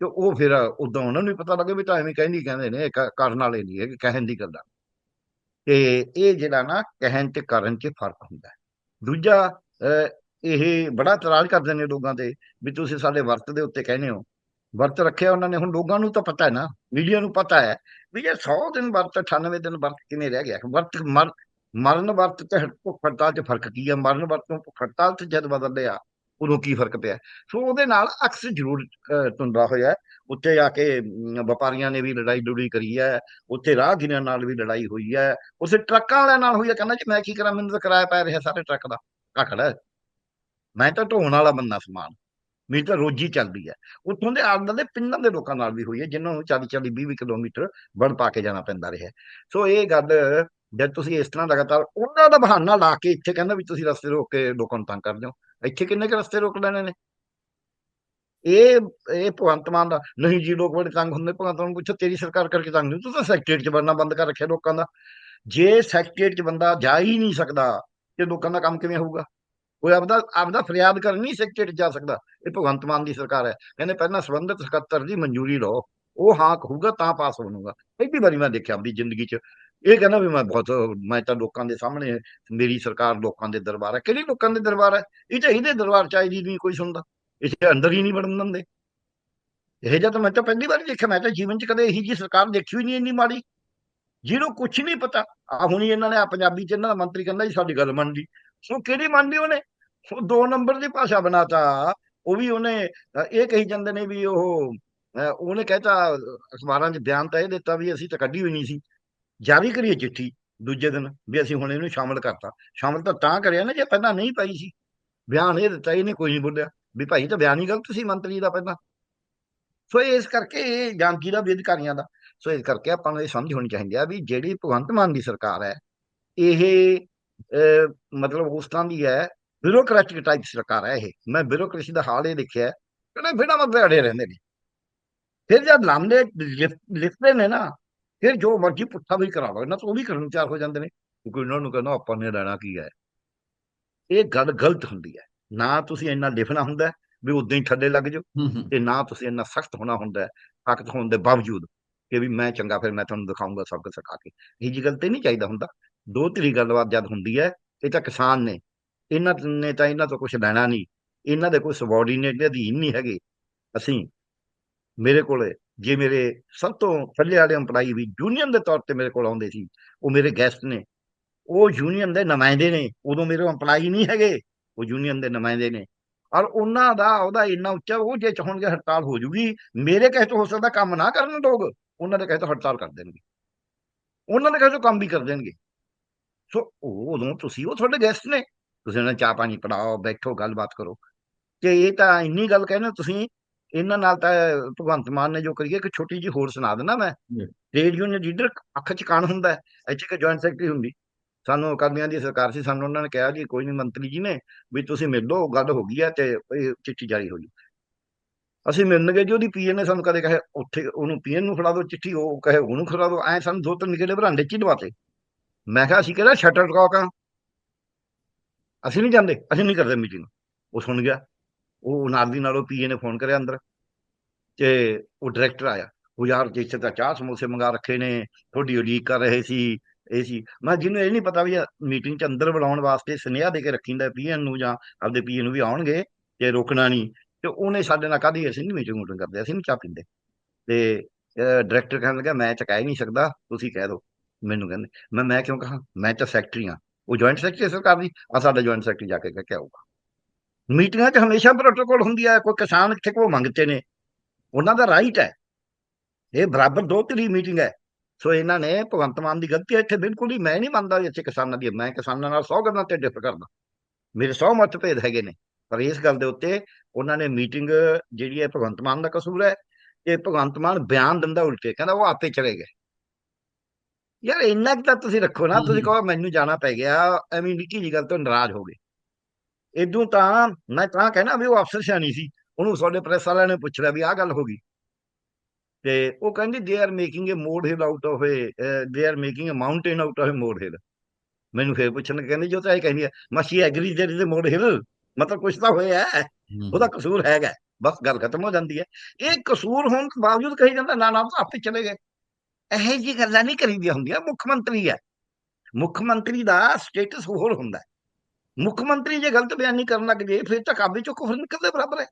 ਤੇ ਉਹ ਫਿਰ ਉਦੋਂ ਉਹਨਾਂ ਨੂੰ ਪਤਾ ਲੱਗੇ ਵੀ ਤਾਂ ਐਵੇਂ ਕਹਿੰਦੀ ਕਹਿੰਦੇ ਨੇ ਕਰਨ ਵਾਲੇ ਨਹੀਂ ਹੈ ਕਹਿਣ ਦੀ ਗੱਲ ਆ। ਤੇ ਇਹ ਜਿਹੜਾ ਨਾ ਕਹਿਣ ਤੇ ਕਰਨ 'ਚ ਫ਼ਰਕ ਹੁੰਦਾ ਦੂਜਾ ਅਹ, ਇਹ ਬੜਾ ਇਤਰਾਜ਼ ਕਰਦੇ ਨੇ ਲੋਕਾਂ ਤੇ ਵੀ ਤੁਸੀਂ ਸਾਡੇ ਵਰਤ ਦੇ ਉੱਤੇ ਕਹਿੰਦੇ ਹੋ। ਵਰਤ ਰੱਖਿਆ ਉਹਨਾਂ ਨੇ। ਹੁਣ ਲੋਕਾਂ ਨੂੰ ਤਾਂ ਪਤਾ ਹੈ ਨਾ ਮੀਡੀਆ ਨੂੰ ਪਤਾ ਹੈ ਵੀ ਇਹ 100 ਦਿਨ ਵਰਤ 98 ਦਿਨ ਵਰਤ ਕਿਵੇਂ ਰਹਿ ਗਿਆ? ਵਰਤ ਮਰ ਮਰਨ ਵਰਤ ਤੇ ਭੁੱਖ ਹੜਤਾਲ 'ਚ ਫ਼ਰਕ ਕੀ ਹੈ? ਮਰਨ ਵਰਤ ਤੋਂ ਭੁੱਖ ਹੜਤਾਲ 'ਚ ਜਦ ਬਦਲਦੇ ਆ ਉਦੋਂ ਕੀ ਫ਼ਰਕ ਪਿਆ? ਸੋ ਉਹਦੇ ਨਾਲ ਅਕਸ ਜ਼ਰੂਰ ਅਹ, ਧੁੰਦਲਾ ਹੋਇਆ ਉੱਥੇ ਆ ਕੇ ਵਪਾਰੀਆਂ ਨੇ ਵੀ ਲੜਾਈ ਲੜੂਈ ਕਰੀ ਹੈ। ਉੱਥੇ ਰਾਹਗੀਰਾਂ ਨਾਲ ਵੀ ਲੜਾਈ ਹੋਈ ਹੈ। ਉਸੇ ਟਰੱਕਾਂ ਵਾਲਿਆਂ ਨਾਲ ਹੋਈ ਹੈ। ਕਹਿੰਦਾ ਜੀ ਮੈਂ ਕੀ ਕਰਾਂ? ਮੈਨੂੰ ਤਾਂ ਕਿਰਾਇਆ ਪੈ ਰਿਹਾ ਸਾਰੇ ਟਰੱਕ ਦਾ। ਘੱਟਦਾ ਮੈਂ ਤਾਂ ਢੋਣ ਵਾਲਾ ਬੰਦਾ ਸਮਾਨ। ਮੇਰੀ ਤਾਂ ਰੋਜੀ ਚੱਲਦੀ ਹੈ। ਉੱਥੋਂ ਦੇ ਆਲੇ ਦੇ ਪਿੰਡਾਂ ਦੇ ਲੋਕਾਂ ਨਾਲ ਵੀ ਹੋਈ ਹੈ, ਜਿਨ੍ਹਾਂ ਨੂੰ 40 40 20 ਕਿਲੋਮੀਟਰ ਵੜ ਪਾ ਕੇ ਜਾਣਾ ਪੈਂਦਾ ਰਿਹਾ। ਸੋ ਇਹ ਗੱਲ, ਜਦ ਤੁਸੀਂ ਇਸ ਤਰ੍ਹਾਂ ਲਗਾਤਾਰ ਉਹਨਾਂ ਦਾ ਬਹਾਨਾ ਲਾ ਕੇ ਇੱਥੇ ਕਹਿੰਦਾ ਵੀ ਤੁਸੀਂ ਰਸਤੇ ਰੋਕ ਕੇ ਲੋਕਾਂ ਨੂੰ ਤੰਗ ਕਰਦੇ ਹੋ, ਇੱਥੇ ਕਿੰਨੇ ਕੁ ਰਸਤੇ ਰੋਕ ਲੈਣੇ ਨੇ? ਇਹ ਇਹ ਭਗਵੰਤ ਮਾਨ ਦਾ, ਨਹੀਂ ਜੀ, ਲੋਕ ਬੜੇ ਤੰਗ ਹੁੰਦੇ, ਭਗਵੰਤ ਮਾਨ ਨੂੰ ਪੁੱਛੋ, ਤੇਰੀ ਸਰਕਾਰ ਕਰਕੇ ਤੰਗ ਨਹੀਂ, ਤੂੰ ਤਾਂ ਸੈਕਟਰੀਏਟ 'ਚ ਵੜਨਾ ਬੰਦ ਕਰ ਰੱਖਿਆ ਲੋਕਾਂ ਦਾ। ਜੇ ਸੈਕਟਰੀਏਟ 'ਚ ਬੰਦਾ ਜਾ ਹੀ ਨਹੀਂ ਸਕਦਾ, ਤੇ ਲੋਕਾਂ ਦਾ ਕੰਮ ਕਿਵੇਂ ਹੋਊਗਾ? ਕੋਈ ਆਪਦਾ ਆਪਦਾ ਫਰਿਆਦ ਕਰਨ ਨਹੀਂ ਸੈਕਟਰੀਏਟ ਜਾ ਸਕਦਾ। ਇਹ ਭਗਵੰਤ ਮਾਨ ਦੀ ਸਰਕਾਰ ਹੈ। ਕਹਿੰਦੇ ਪਹਿਲਾਂ ਸੰਬੰਧਿਤ ਸਕੱਤਰ ਦੀ ਮਨਜ਼ੂਰੀ ਲਓ। ਉਹ ਹਾਂ ਕਹੂਗਾ ਤਾਂ ਪਾਸ ਹੋਣੂਗਾ ਪਹਿਲੀ ਵਾਰੀ ਮੈਂ ਦੇਖਿਆ ਆਪਣੀ ਜ਼ਿੰਦਗੀ 'ਚ। ਇਹ ਕਹਿੰਦਾ ਵੀ ਮੈਂ ਬਹੁਤ, ਮੈਂ ਤਾਂ ਲੋਕਾਂ ਦੇ ਸਾਹਮਣੇ ਮੇਰੀ ਸਰਕਾਰ ਲੋਕਾਂ ਦੇ ਦਰਬਾਰ ਹੈ। ਕਿਹੜੀ ਲੋਕਾਂ ਦੇ ਦਰਬਾਰ ਹੈ? ਇਹ ਤਾਂ ਇਹਦੇ ਦਰਬਾਰ ਚਾਹੀਦੀ ਨਹੀਂ ਕੋਈ ਸੁਣਦਾ। ਇਸੇ ਅੰਦਰ ਹੀ ਨਹੀਂ ਵੜਨ ਦਿੰਦੇ। ਇਹ ਜਦ ਮੈਂ ਤਾਂ ਪਹਿਲੀ ਵਾਰ ਦੇਖਿਆ। ਮੈਂ ਤਾਂ ਜੀਵਨ 'ਚ ਕਦੇ ਇਹੀ ਜੀ ਸਰਕਾਰ ਦੇਖੀ ਹੋਈ ਨਹੀਂ ਇੰਨੀ ਮਾੜੀ। ਜਿਹਨੂੰ ਕੁਝ ਨਹੀਂ ਪਤਾ। ਆ ਹੁਣੀ ਇਹਨਾਂ ਨੇ ਆ ਪੰਜਾਬੀ 'ਚ ਇਹਨਾਂ ਦਾ ਮੰਤਰੀ ਕਹਿੰਦਾ ਜੀ, ਸਾਡੀ ਗੱਲ ਮੰਨ ਲਈ। ਸੋ ਕਿਹੜੀ ਮੰਨ ਲਈ ਉਹਨੇ? ਸੋ ਦੋ ਨੰਬਰ ਦੀ ਭਾਸ਼ਾ ਬਣਾਤਾ। ਉਹ ਵੀ ਉਹਨੇ ਇਹ ਕਹੀ ਜਾਂਦੇ ਨੇ ਵੀ ਉਹ ਅ, ਉਹਨੇ ਕਹਿਤਾ ਅਖਬਾਰਾਂ 'ਚ ਬਿਆਨ ਤਾਂ ਇਹ ਦਿੱਤਾ ਵੀ ਅਸੀਂ ਤਾਂ ਕੱਢੀ ਹੋਈ ਨਹੀਂ ਸੀ। ਜਾਰੀ ਕਰੀਏ ਚਿੱਠੀ ਦੂਜੇ ਦਿਨ ਵੀ ਅਸੀਂ ਹੁਣ ਇਹਨੂੰ ਸ਼ਾਮਲ ਕਰਤਾ। ਸ਼ਾਮਲ ਤਾਂ ਤਾਂ ਕਰਿਆ ਨਾ ਜੇ ਪਹਿਲਾਂ ਨਹੀਂ ਪਾਈ ਸੀ। ਬਿਆਨ ਇਹ ਦਿੱਤਾ ਇਹਨੇ ਕੋਈ ਨਹੀਂ ਬੋਲਿਆ। ਵੀ ਭਾਈ ਤਾਂ ਬਿਆਨ ਹੀ ਗਲਤ ਸੀ ਮੰਤਰੀ ਦਾ ਪਹਿਲਾਂ। ਸੋ ਇਸ ਕਰਕੇ ਇਹ ਜਾਨਕੀ ਦਾ ਵੀ ਅਧਿਕਾਰੀਆਂ ਦਾ। ਸੋ ਇਸ ਕਰਕੇ ਆਪਾਂ ਨੂੰ ਇਹ ਸਮਝ ਹੋਣੀ ਚਾਹੀਦੀ ਆ ਵੀ ਜਿਹੜੀ ਭਗਵੰਤ ਮਾਨ ਦੀ ਸਰਕਾਰ ਹੈ ਇਹ ਮਤਲਬ ਉਸ ਤਰ੍ਹਾਂ ਦੀ ਹੈ ਬਿਊਰੋਕ੍ਰੈਟਿਕ ਟਾਈਪ ਸਰਕਾਰ ਹੈ ਇਹ। ਮੈਂ ਬਿਊਰੋਕ੍ਰੇਸੀ ਦਾ ਹਾਲ ਇਹ ਦੇਖਿਆ ਕਿਹੜੇ ਬਿਨਾਂ ਮਤਲਬ ਅੜੇ ਰਹਿੰਦੇ ਨੇ। ਫਿਰ ਜਦ ਲਾਮਲੇ ਲਿਖਦੇ ਨੇ ਨਾ ਫਿਰ ਜੋ ਮਰਜ਼ੀ ਪੁੱਠਾ ਵੀ ਕਰਾ ਲਓ ਇਹਨਾਂ ਤੋਂ ਉਹ ਵੀ ਕਰਨ ਤਿਆਰ ਹੋ ਜਾਂਦੇ ਨੇ। ਕਿਉਂਕਿ ਉਹਨਾਂ ਨੂੰ ਕਹਿੰਦਾ ਆਪਾਂ ਨੇ ਲੈਣਾ ਕੀ ਹੈ। ਇਹ ਗੱਲ ਗਲਤ ਹੁੰਦੀ ਹੈ। ਨਾ ਤੁਸੀਂ ਇੰਨਾ ਲਿਖਣਾ ਹੁੰਦਾ ਵੀ ਉਦਾਂ ਹੀ ਥੱਲੇ ਲੱਗ ਜਾਓ ਤੇ ਨਾ ਤੁਸੀਂ ਇੰਨਾ ਸਖਤ ਹੋਣਾ ਹੁੰਦਾ ਤਾਕਤ ਹੋਣ ਦੇ ਬਾਵਜੂਦ ਕਿ ਵੀ ਮੈਂ ਚੰਗਾ ਫਿਰ ਮੈਂ ਤੁਹਾਨੂੰ ਦਿਖਾਉਂਗਾ ਸਭ ਕੁਝ ਸਿਖਾ ਕੇ। ਇਹ ਜੀ ਗੱਲ ਤੇ ਨਹੀਂ ਚਾਹੀਦਾ ਹੁੰਦਾ। ਦੋ ਧਿਰੀ ਗੱਲਬਾਤ ਜਦ ਹੁੰਦੀ ਹੈ ਇਹ ਤਾਂ ਕਿਸਾਨ ਨੇ ਇਹਨਾਂ ਨੇ ਤਾਂ ਇਹਨਾਂ ਤੋਂ ਕੁਝ ਲੈਣਾ ਨਹੀਂ। ਇਹਨਾਂ ਦੇ ਕੋਈ ਸਬੋਰਡੀਨੇਟ ਦੇ ਅਧੀਨ ਨਹੀਂ ਹੈਗੇ। ਅਸੀਂ ਮੇਰੇ ਕੋਲੇ, ਜੇ ਮੇਰੇ ਸਭ ਤੋਂ ਥੱਲੇ ਵਾਲੇ EMPLOYEE ਵੀ ਯੂਨੀਅਨ ਦੇ ਤੌਰ ਤੇ ਮੇਰੇ ਕੋਲ ਆਉਂਦੇ ਸੀ, ਉਹ ਮੇਰੇ ਗੈਸਟ ਨੇ। ਉਹ ਯੂਨੀਅਨ ਦੇ ਨੁਮਾਇੰਦੇ ਨੇ, ਉਦੋਂ ਮੇਰੇ EMPLOYEE ਨਹੀਂ ਹੈਗੇ, ਉਹ ਯੂਨੀਅਨ ਦੇ ਨੁਮਾਇੰਦੇ ਨੇ। ਔਰ ਉਹਨਾਂ ਦਾ, ਉਹਦਾ ਇੰਨਾ ਉੱਚਾ ਉਹ ਜੇ ਚਾਹੁੰਗੇ ਹੜਤਾਲ ਹੋ ਜੂਗੀ। ਮੇਰੇ ਕਹੇ ਤੋਂ ਹੋ ਸਕਦਾ ਕੰਮ ਨਾ ਕਰਨ ਲੋਕ, ਉਹਨਾਂ ਦੇ ਕਹੇ ਤੋਂ ਹੜਤਾਲ ਕਰ ਦੇਣਗੇ। ਉਹਨਾਂ ਦੇ ਕਹੇ ਤੋਂ ਕੰਮ ਵੀ ਕਰ ਦੇਣਗੇ। ਸੋ ਉਹ ਉਦੋਂ ਤੁਸੀਂ, ਉਹ ਤੁਹਾਡੇ ਗੈਸਟ ਨੇ। ਤੁਸੀਂ ਉਹਨਾਂ ਨੂੰ ਚਾਹ ਪਾਣੀ ਪਿਲਾਓ ਬੈਠੋ ਗੱਲਬਾਤ ਕਰੋ। ਤੇ ਇਹ ਤਾਂ ਇੰਨੀ ਗੱਲ ਕਹਿੰਦੇ ਤੁਸੀਂ ਇਹਨਾਂ ਨਾਲ ਤਾਂ ਭਗਵੰਤ ਮਾਨ ਨੇ ਜੋ ਕਰੀ ਹੈ ਕਿ ਛੋਟੀ ਜੀ ਹੋਰ ਸੁਣਾ ਦਿੰਦਾ ਮੈਂ। ਟ੍ਰੇਡ ਯੂਨੀਅਨ ਲੀਡਰ ਅੱਖ ਚ ਕਾਣ ਹੁੰਦਾ ਇੱਥੇ ਕਿ ਜੁਆਇੰਟ ਸੈਕਟਰੀ ਹੁੰਦੀ। ਸਾਨੂੰ ਅਕਾਲੀਆਂ ਦੀ ਸਰਕਾਰ ਸੀ ਸਾਨੂੰ ਉਹਨਾਂ ਨੇ ਕਿਹਾ ਜੀ ਕੋਈ ਨਹੀਂ ਮੰਤਰੀ ਜੀ ਨੇ ਵੀ ਤੁਸੀਂ ਮਿਲ ਲਓ ਗੱਲ ਹੋ ਗਈ ਹੈ ਤੇ ਇਹ ਚਿੱਠੀ ਜਾਰੀ ਹੋ ਜੂ। ਅਸੀਂ ਮਿਲਣ ਗਏ ਜੀ ਉਹਦੀ ਪੀਏ ਨੇ ਸਾਨੂੰ ਕਦੇ ਕਹੇ ਉੱਥੇ ਉਹਨੂੰ ਪੀਏ ਨੂੰ ਫੜਾ ਦਿਓ ਚਿੱਠੀ ਉਹ ਕਹੇ ਉਹਨੂੰ ਫੜਾ ਦਿਓ ਐ ਸਾਨੂੰ ਦੋ ਤਿੰਨ ਨਿਕਲੇ ਬਰਾਂਡੇ ਚ ਹੀ ਲਵਾਤੇ ਮੈਂ ਕਿਹਾ ਅਸੀਂ ਕਿਹੜਾ ਸ਼ਟਰ ਟਕਾਕ ਆ? ਅਸੀਂ ਨਹੀਂ ਜਾਂਦੇ, ਅਸੀਂ ਨਹੀਂ ਕਰਦੇ ਮੀਟਿੰਗ ਉਹ ਸੁਣ ਗਿਆ, ਉਹ ਨਾਲ ਦੀ ਨਾਲ ਉਹ ਪੀਏ ਨੇ ਫੋਨ ਕਰਿਆ ਅੰਦਰ ਤੇ ਉਹ ਡਾਇਰੈਕਟਰ ਆਇਆ। ਉਹ ਯਾਰ ਜਿੱਥੇ ਤਾਂ ਚਾਹ ਸਮੋਸੇ ਮੰਗਾ ਰੱਖੇ ਨੇ, ਤੁਹਾਡੀ ਉਡੀਕ ਕਰ ਰਹੇ ਸੀ, ਇਹ ਸੀ। ਮੈਂ ਜਿਹਨੂੰ ਇਹ ਨਹੀਂ ਪਤਾ ਵੀ ਮੀਟਿੰਗ ਚ ਅੰਦਰ ਬੁਲਾਉਣ ਵਾਸਤੇ ਸੁਨੇਹਾ ਦੇ ਕੇ ਰੱਖੀਂਦਾ ਪੀਐਨ ਨੂੰ ਜਾਂ ਆਪਦੇ ਪੀਏ ਨੂੰ ਵੀ ਆਉਣਗੇ ਤੇ ਰੋਕਣਾ ਨਹੀਂ। ਤੇ ਉਹਨੇ ਸਾਡੇ ਨਾਲ ਕਾਹਦੀ ਅਸੀਂ ਨਹੀਂ ਮੀਟਿੰਗ ਮੂਟਿੰਗ ਕਰਦੇ, ਅਸੀਂ ਨਹੀਂ ਚਾਹ ਪੀਂਦੇ। ਤੇ ਡਾਇਰੈਕਟਰ ਕਹਿਣ ਲੱਗਾ ਮੈਂ ਤਾਂ ਕਹਿ ਨਹੀਂ ਸਕਦਾ, ਤੁਸੀਂ ਕਹਿ ਦਿਓ। ਮੈਨੂੰ ਕਹਿੰਦੇ, ਮੈਂ ਮੈਂ ਕਿਉਂ ਕਹਾਂ? ਮੈਂ ਤਾਂ ਸੈਕਟਰੀ ਹਾਂ। ਉਹ ਜੁਆਇੰਟ ਸੈਕਟਰੀ ਸਰਕਾਰ ਦੀ ਆ ਸਾਡਾ ਜੁਆਇੰਟ ਸੈਕਟਰੀ ਜਾ ਕੇ ਕਹਿ ਕੇ ਆਊਗਾ। ਮੀਟਿੰਗਾਂ 'ਚ ਹਮੇਸ਼ਾ ਪ੍ਰੋਟੋਕੋਲ ਹੁੰਦੀ ਹੈ ਕੋਈ ਕਿਸਾਨ ਇੱਥੇ ਕੋ ਮੰਗਤੇ ਨੇ, ਉਹਨਾਂ ਦਾ ਰਾਈਟ ਹੈ। ਇਹ ਬਰਾਬਰ ਦੋ ਤਰੀ ਮੀਟਿੰਗ ਹੈ। ਸੋ ਇਹਨਾਂ ਨੇ ਭਗਵੰਤ ਮਾਨ ਦੀ ਗਲਤੀ ਇੱਥੇ ਬਿਲਕੁਲ ਹੀ ਮੈਂ ਨਹੀਂ ਮੰਨਦਾ ਵੀ ਇੱਥੇ ਕਿਸਾਨਾਂ ਦੀ ਮੈਂ ਕਿਸਾਨਾਂ ਨਾਲ 100 ਗੱਲਾਂ ਤੇ ਡਿਫਰ ਕਰਦਾ। ਮੇਰੇ 100 ਮਤਭੇਦ ਹੈਗੇ ਨੇ। ਪਰ ਇਸ ਗੱਲ ਦੇ ਉੱਤੇ ਉਹਨਾਂ ਨੇ ਮੀਟਿੰਗ ਜਿਹੜੀ ਹੈ ਭਗਵੰਤ ਮਾਨ ਦਾ ਕਸੂਰ ਹੈ। ਇਹ ਭਗਵੰਤ ਮਾਨ ਬਿਆਨ ਦਿੰਦਾ ਉਲਟੇ, ਕਹਿੰਦਾ ਉਹ ਆਪੇ ਚਲੇ ਗਏ। ਯਾਰ ਇੰਨਾ ਕੁ ਤਾਂ ਤੁਸੀਂ ਰੱਖੋ ਨਾ ਤੁਸੀਂ ਕਹੋ ਮੈਨੂੰ ਜਾਣਾ ਪੈ ਗਿਆ ਐਵੇਂ ਨਿੱਕੀ ਜੀ ਗੱਲ ਤੋਂ ਨਾਰਾਜ਼ ਹੋ ਗਏ। ਇਦੋਂ ਤਾਂ ਮੈਂ ਤਾਂ ਕਹਿਣਾ ਵੀ ਉਹ ਅਫਸਰ ਸਿਆਣੀ ਸੀ ਉਹਨੂੰ ਸਾਡੇ ਪ੍ਰੈਸ ਵਾਲਿਆਂ ਨੇ ਪੁੱਛ ਲਿਆ ਵੀ ਆਹ ਗੱਲ ਹੋ ਗਈ। ਤੇ ਉਹ ਕਹਿੰਦੀ they are making a molehill out of a they are making a mountain out of a molehill ਮੈਨੂੰ ਫੇਰ ਪੁੱਛਣ ਕਹਿੰਦੀ ਜੋ ਤਾਂ ਇਹ ਕਹਿੰਦੀ ਹੈ ਮਸ਼ੀ ਐਗਰੀ ਦੇਰ ਅ ਮੋਡ ਹਿਲ ਮਤਲਬ ਕੁਛ ਤਾਂ ਹੋਇਆ ਹੈ। ਉਹਦਾ ਕਸੂਰ ਹੈਗਾ ਬਸ ਗੱਲ ਖਤਮ ਹੋ ਜਾਂਦੀ ਹੈ। ਇਹ ਕਸੂਰ ਹੋਣ ਤੋਂ ਬਾਵਜੂਦ ਕਹੀ ਜਾਂਦਾ ਨਾ ਨਾ ਆਪੇ ਚਲੇ ਗਏ। ਇਹੋ ਜੀ ਗੱਲਾਂ ਨਹੀਂ ਕਰੀਦੀਆਂ ਹੁੰਦੀਆਂ, ਮੁੱਖ ਮੰਤਰੀ ਹੈ। ਮੁੱਖ ਮੰਤਰੀ ਦਾ ਸਟੇਟਸ ਹੋਰ ਹੁੰਦਾ ਮੁੱਖ ਮੰਤਰੀ ਜੇ ਗਲਤ ਬਿਆਨੀ ਕਰਨ ਲੱਗ ਜੇ, ਫਿਰ ਤਾਂ ਕਾਬੇ ਚੋਂ ਕੁਫਰ ਨਿਕਲਦੇ ਬਰਾਬਰ ਹੈ।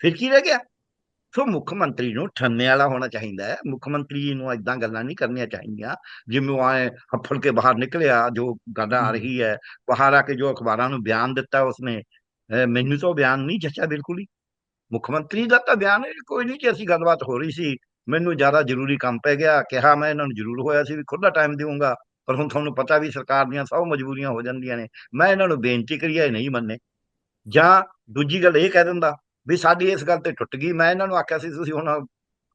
ਫਿਰ ਕੀ ਰਹਿ ਗਿਆ? ਸੋ ਮੁੱਖ ਮੰਤਰੀ ਨੂੰ ਠੰਨੇ ਵਾਲਾ ਹੋਣਾ ਚਾਹੀਦਾ ਹੈ। ਮੁੱਖ ਮੰਤਰੀ ਨੂੰ ਇਦਾਂ ਗੱਲਾਂ ਨਹੀਂ ਕਰਨੀਆਂ ਚਾਹੀਦੀਆਂ, ਜਿਵੇਂ ਉਹ ਆਏ ਹੱਫੜ ਕੇ ਬਾਹਰ ਨਿਕਲਿਆ, ਜੋ ਗੱਲਾਂ ਆ ਰਹੀ ਹੈ, ਬਾਹਰ ਆ ਕੇ ਜੋ ਅਖਬਾਰਾਂ ਨੂੰ ਬਿਆਨ ਦਿੱਤਾ ਉਸਨੇ ਮੈਨੂੰ ਤਾਂ ਉਹ ਬਿਆਨ ਨਹੀਂ ਜੱਚਿਆ ਬਿਲਕੁਲ ਹੀ। ਮੁੱਖ ਮੰਤਰੀ ਦਾ ਤਾਂ ਬਿਆਨ ਕੋਈ ਨਹੀਂ ਕਿ ਅਸੀਂ ਗੱਲਬਾਤ ਹੋ ਰਹੀ ਸੀ। ਮੈਨੂੰ ਜ਼ਿਆਦਾ ਜ਼ਰੂਰੀ ਕੰਮ ਪੈ ਗਿਆ। ਕਿਹਾ ਮੈਂ ਇਹਨਾਂ ਨੂੰ ਜ਼ਰੂਰ ਹੋਇਆ ਸੀ ਵੀ ਖੁੱਲਾ ਟਾਈਮ ਦੇਵਾਂਗਾ ਪਰ ਹੁਣ ਤੁਹਾਨੂੰ ਪਤਾ ਵੀ ਸਰਕਾਰ ਦੀਆਂ ਸੌ ਮਜਬੂਰੀਆਂ ਹੋ ਜਾਂਦੀਆਂ ਨੇ। ਮੈਂ ਇਹਨਾਂ ਨੂੰ ਬੇਨਤੀ ਕਰੀ ਹੈ ਨਹੀਂ ਮੰਨੇ। ਜਾਂ ਦੂਜੀ ਗੱਲ ਇਹ ਕਹਿ ਦਿੰਦਾ ਵੀ ਸਾਡੀ ਇਸ ਗੱਲ ਤੇ ਟੁੱਟ ਗਈ। ਮੈਂ ਇਹਨਾਂ ਨੂੰ ਆਖਿਆ ਸੀ ਤੁਸੀਂ ਹੁਣ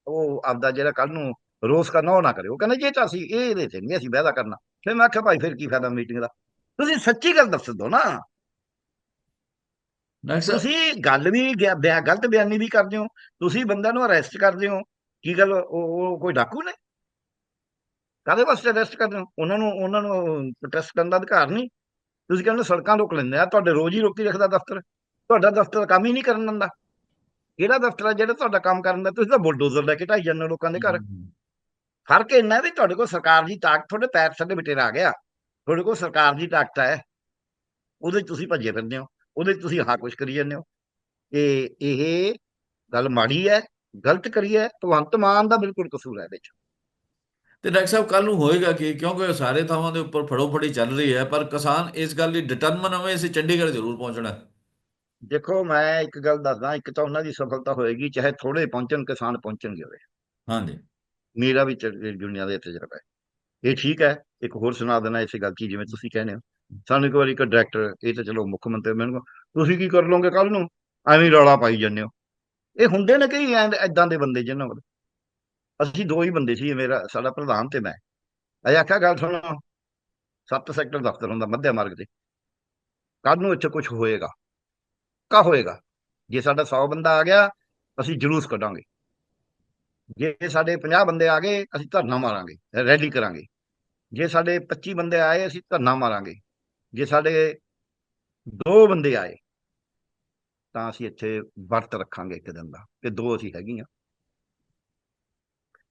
ਉਹ ਆਪਦਾ ਜਿਹੜਾ ਕੱਲ ਨੂੰ ਰੋਸ ਕਰਨਾ ਉਹ ਨਾ ਕਰਿਓ। ਕਹਿੰਦੇ ਜੇ ਤਾਂ ਅਸੀਂ ਇਹ ਇਹਦੇ ਤੇ ਨਹੀਂ ਅਸੀਂ ਵਾਅਦਾ ਕਰਨਾ। ਫਿਰ ਮੈਂ ਆਖਿਆ ਭਾਈ ਫਿਰ ਕੀ ਫਾਇਦਾ ਮੀਟਿੰਗ ਦਾ? ਤੁਸੀਂ ਸੱਚੀ ਗੱਲ ਦੱਸ ਦਿਓ ਨਾ। ਤੁਸੀਂ ਗੱਲ ਵੀ ਗਿਆ- ਬਿਆ- ਗਲਤ ਬਿਆਨੀ ਵੀ ਕਰਦੇ ਹੋ। ਤੁਸੀਂ ਬੰਦਿਆਂ ਨੂੰ ਅਰੈਸਟ ਕਰਦੇ ਹੋ। ਕੀ ਗੱਲ ਉਹ ਉਹ ਕੋਈ ਡਾਕੂ ਨੇ ਕਾਹਦੇ ਵਾਸਤੇ ਅਰੈਸਟ ਕਰਦੇ ਹੋ ਉਹਨਾਂ ਨੂੰ ਉਹਨਾਂ ਨੂੰ ਪ੍ਰੋਟੈਸਟ ਕਰਨ ਦਾ ਅਧਿਕਾਰ ਨਹੀਂ ਤੁਸੀਂ ਕਹਿੰਦੇ ਸੜਕਾਂ ਰੋਕ ਲੈਂਦੇ ਆ ਤੁਹਾਡੇ ਰੋਜ਼ ਹੀ ਰੋਕੀ ਰੱਖਦਾ ਦਫ਼ਤਰ ਤੁਹਾਡਾ ਦਫ਼ਤਰ ਕੰਮ ਹੀ ਨਹੀਂ ਕਰਨ ਦਿੰਦਾ ਕਿਹੜਾ ਦਫ਼ਤਰ ਹੈ ਜਿਹੜਾ ਤੁਹਾਡਾ ਕੰਮ ਕਰਨ ਦਾ ਤੁਸੀਂ ਤਾਂ ਬੁਲਡੋਜ਼ਰ ਲੈ ਕੇ ਢਾਈ ਜਾਂਦੇ ਹੋ ਲੋਕਾਂ ਦੇ ਘਰ ਫ਼ਰਕ ਇੰਨਾ ਵੀ ਤੁਹਾਡੇ ਕੋਲ ਸਰਕਾਰ ਦੀ ਤਾਕਤ ਤੁਹਾਡੇ ਪੈਰ ਥੱਲੇ ਬਿਟੇਰਾ ਆ ਗਿਆ ਤੁਹਾਡੇ ਕੋਲ ਸਰਕਾਰ ਦੀ ਤਾਕਤ ਹੈ ਉਹਦੇ 'ਚ ਤੁਸੀਂ ਭੱਜੇ ਫਿਰਦੇ ਹੋ ਉਹਦੇ 'ਚ ਤੁਸੀਂ ਆਹ ਕੁਛ ਕਰੀ ਜਾਂਦੇ ਹੋ ਤੇ ਇਹ ਗੱਲ ਮਾੜੀ ਹੈ ਗਲਤ ਕਰੀ ਹੈ ਭਗਵੰਤ ਮਾਨ ਦਾ ਬਿਲਕੁਲ ਕਸੂਰ ਹੈ ਇਹਦੇ 'ਚ ਤੇ ਡਾਕਟਰ ਸਾਹਿਬ ਕੱਲ ਨੂੰ ਹੋਏਗਾ ਕਿ? ਕਿਉਂਕਿ ਸਾਰੇ ਥਾਵਾਂ ਦੇ ਉੱਪਰ ਫੜੋ ਫੜੀ ਚੱਲ ਰਹੀ ਹੈ ਪਰ ਕਿਸਾਨ ਇਸ ਗੱਲ ਲਈ ਡਿਟਰਮਨ ਹੋਵੇ ਅਸੀਂ ਚੰਡੀਗੜ੍ਹ ਜ਼ਰੂਰ ਪਹੁੰਚਣਾ। ਦੇਖੋ ਮੈਂ ਇੱਕ ਗੱਲ ਦੱਸਦਾ ਇੱਕ ਤਾਂ ਉਹਨਾਂ ਦੀ ਸਫਲਤਾ ਹੋਏਗੀ ਚਾਹੇ ਥੋੜੇ ਪਹੁੰਚਣ ਕਿਸਾਨ ਪਹੁੰਚਣਗੇ ਹੋਵੇ ਹਾਂਜੀ। ਮੇਰਾ ਵੀ ਦੁਨੀਆ ਦੇ ਤਜਰਬਾ ਹੈ। ਇਹ ਠੀਕ ਹੈ ਇੱਕ ਹੋਰ ਸੁਣਾ ਦੇਣਾ ਇਸੇ ਗੱਲ ਕੀ ਜਿਵੇਂ ਤੁਸੀਂ ਕਹਿੰਦੇ ਹੋ। ਸਾਨੂੰ ਇੱਕ ਵਾਰੀ ਇੱਕ ਡਾਇਰੈਕਟਰ ਇਹ ਤਾਂ ਚਲੋ ਮੁੱਖ ਮੰਤਰੀ ਮੈਨੂੰ ਤੁਸੀਂ ਕੀ ਕਰ ਲਓਗੇ ਕੱਲ ਨੂੰ? ਐਵੇਂ ਰੌਲਾ ਪਾਈ ਜਾਂਦੇ ਹੋ। ਇਹ ਹੁੰਦੇ ਨੇ ਕਈ ਐਦਾਂ ਦੇ ਬੰਦੇ ਜਿਹਨਾਂ ਕੋਲ। ਅਸੀਂ ਦੋ ਹੀ ਬੰਦੇ ਸੀ ਮੇਰਾ, ਸਾਡਾ ਪ੍ਰਧਾਨ ਤੇ ਮੈਂ। ਅਸੀਂ ਆਖਿਆ, ਗੱਲ ਸੁਣੋ। ਸੱਤ ਸੈਕਟਰ ਦਫ਼ਤਰ ਹੁੰਦਾ ਮੱਧਿਆ ਮਾਰਗ ਤੇ। ਕੱਲ ਨੂੰ ਇੱਥੇ ਕੁਝ ਹੋਏਗਾ। ਕਾ ਹੋਏਗਾ? ਜੇ ਸਾਡਾ 100 ਬੰਦਾ ਆ ਗਿਆ, ਅਸੀਂ ਜਲੂਸ ਕੱਢਾਂਗੇ। ਜੇ ਸਾਡੇ 50 ਬੰਦੇ ਆ ਗਏ, ਅਸੀਂ ਧਰਨਾ ਮਾਰਾਂਗੇ, ਰੈਲੀ ਕਰਾਂਗੇ। ਜੇ ਸਾਡੇ 25 ਬੰਦੇ ਆਏ, ਅਸੀਂ ਧਰਨਾ ਮਾਰਾਂਗੇ। ਜੇ ਸਾਡੇ ਦੋ ਬੰਦੇ ਆਏ ਤਾਂ ਅਸੀਂ ਇੱਥੇ ਵਰਤ ਰੱਖਾਂਗੇ ਇੱਕ ਦਿਨ ਦਾ ਤੇ ਦੋ ਅਸੀਂ ਹੈਗੀਆਂ।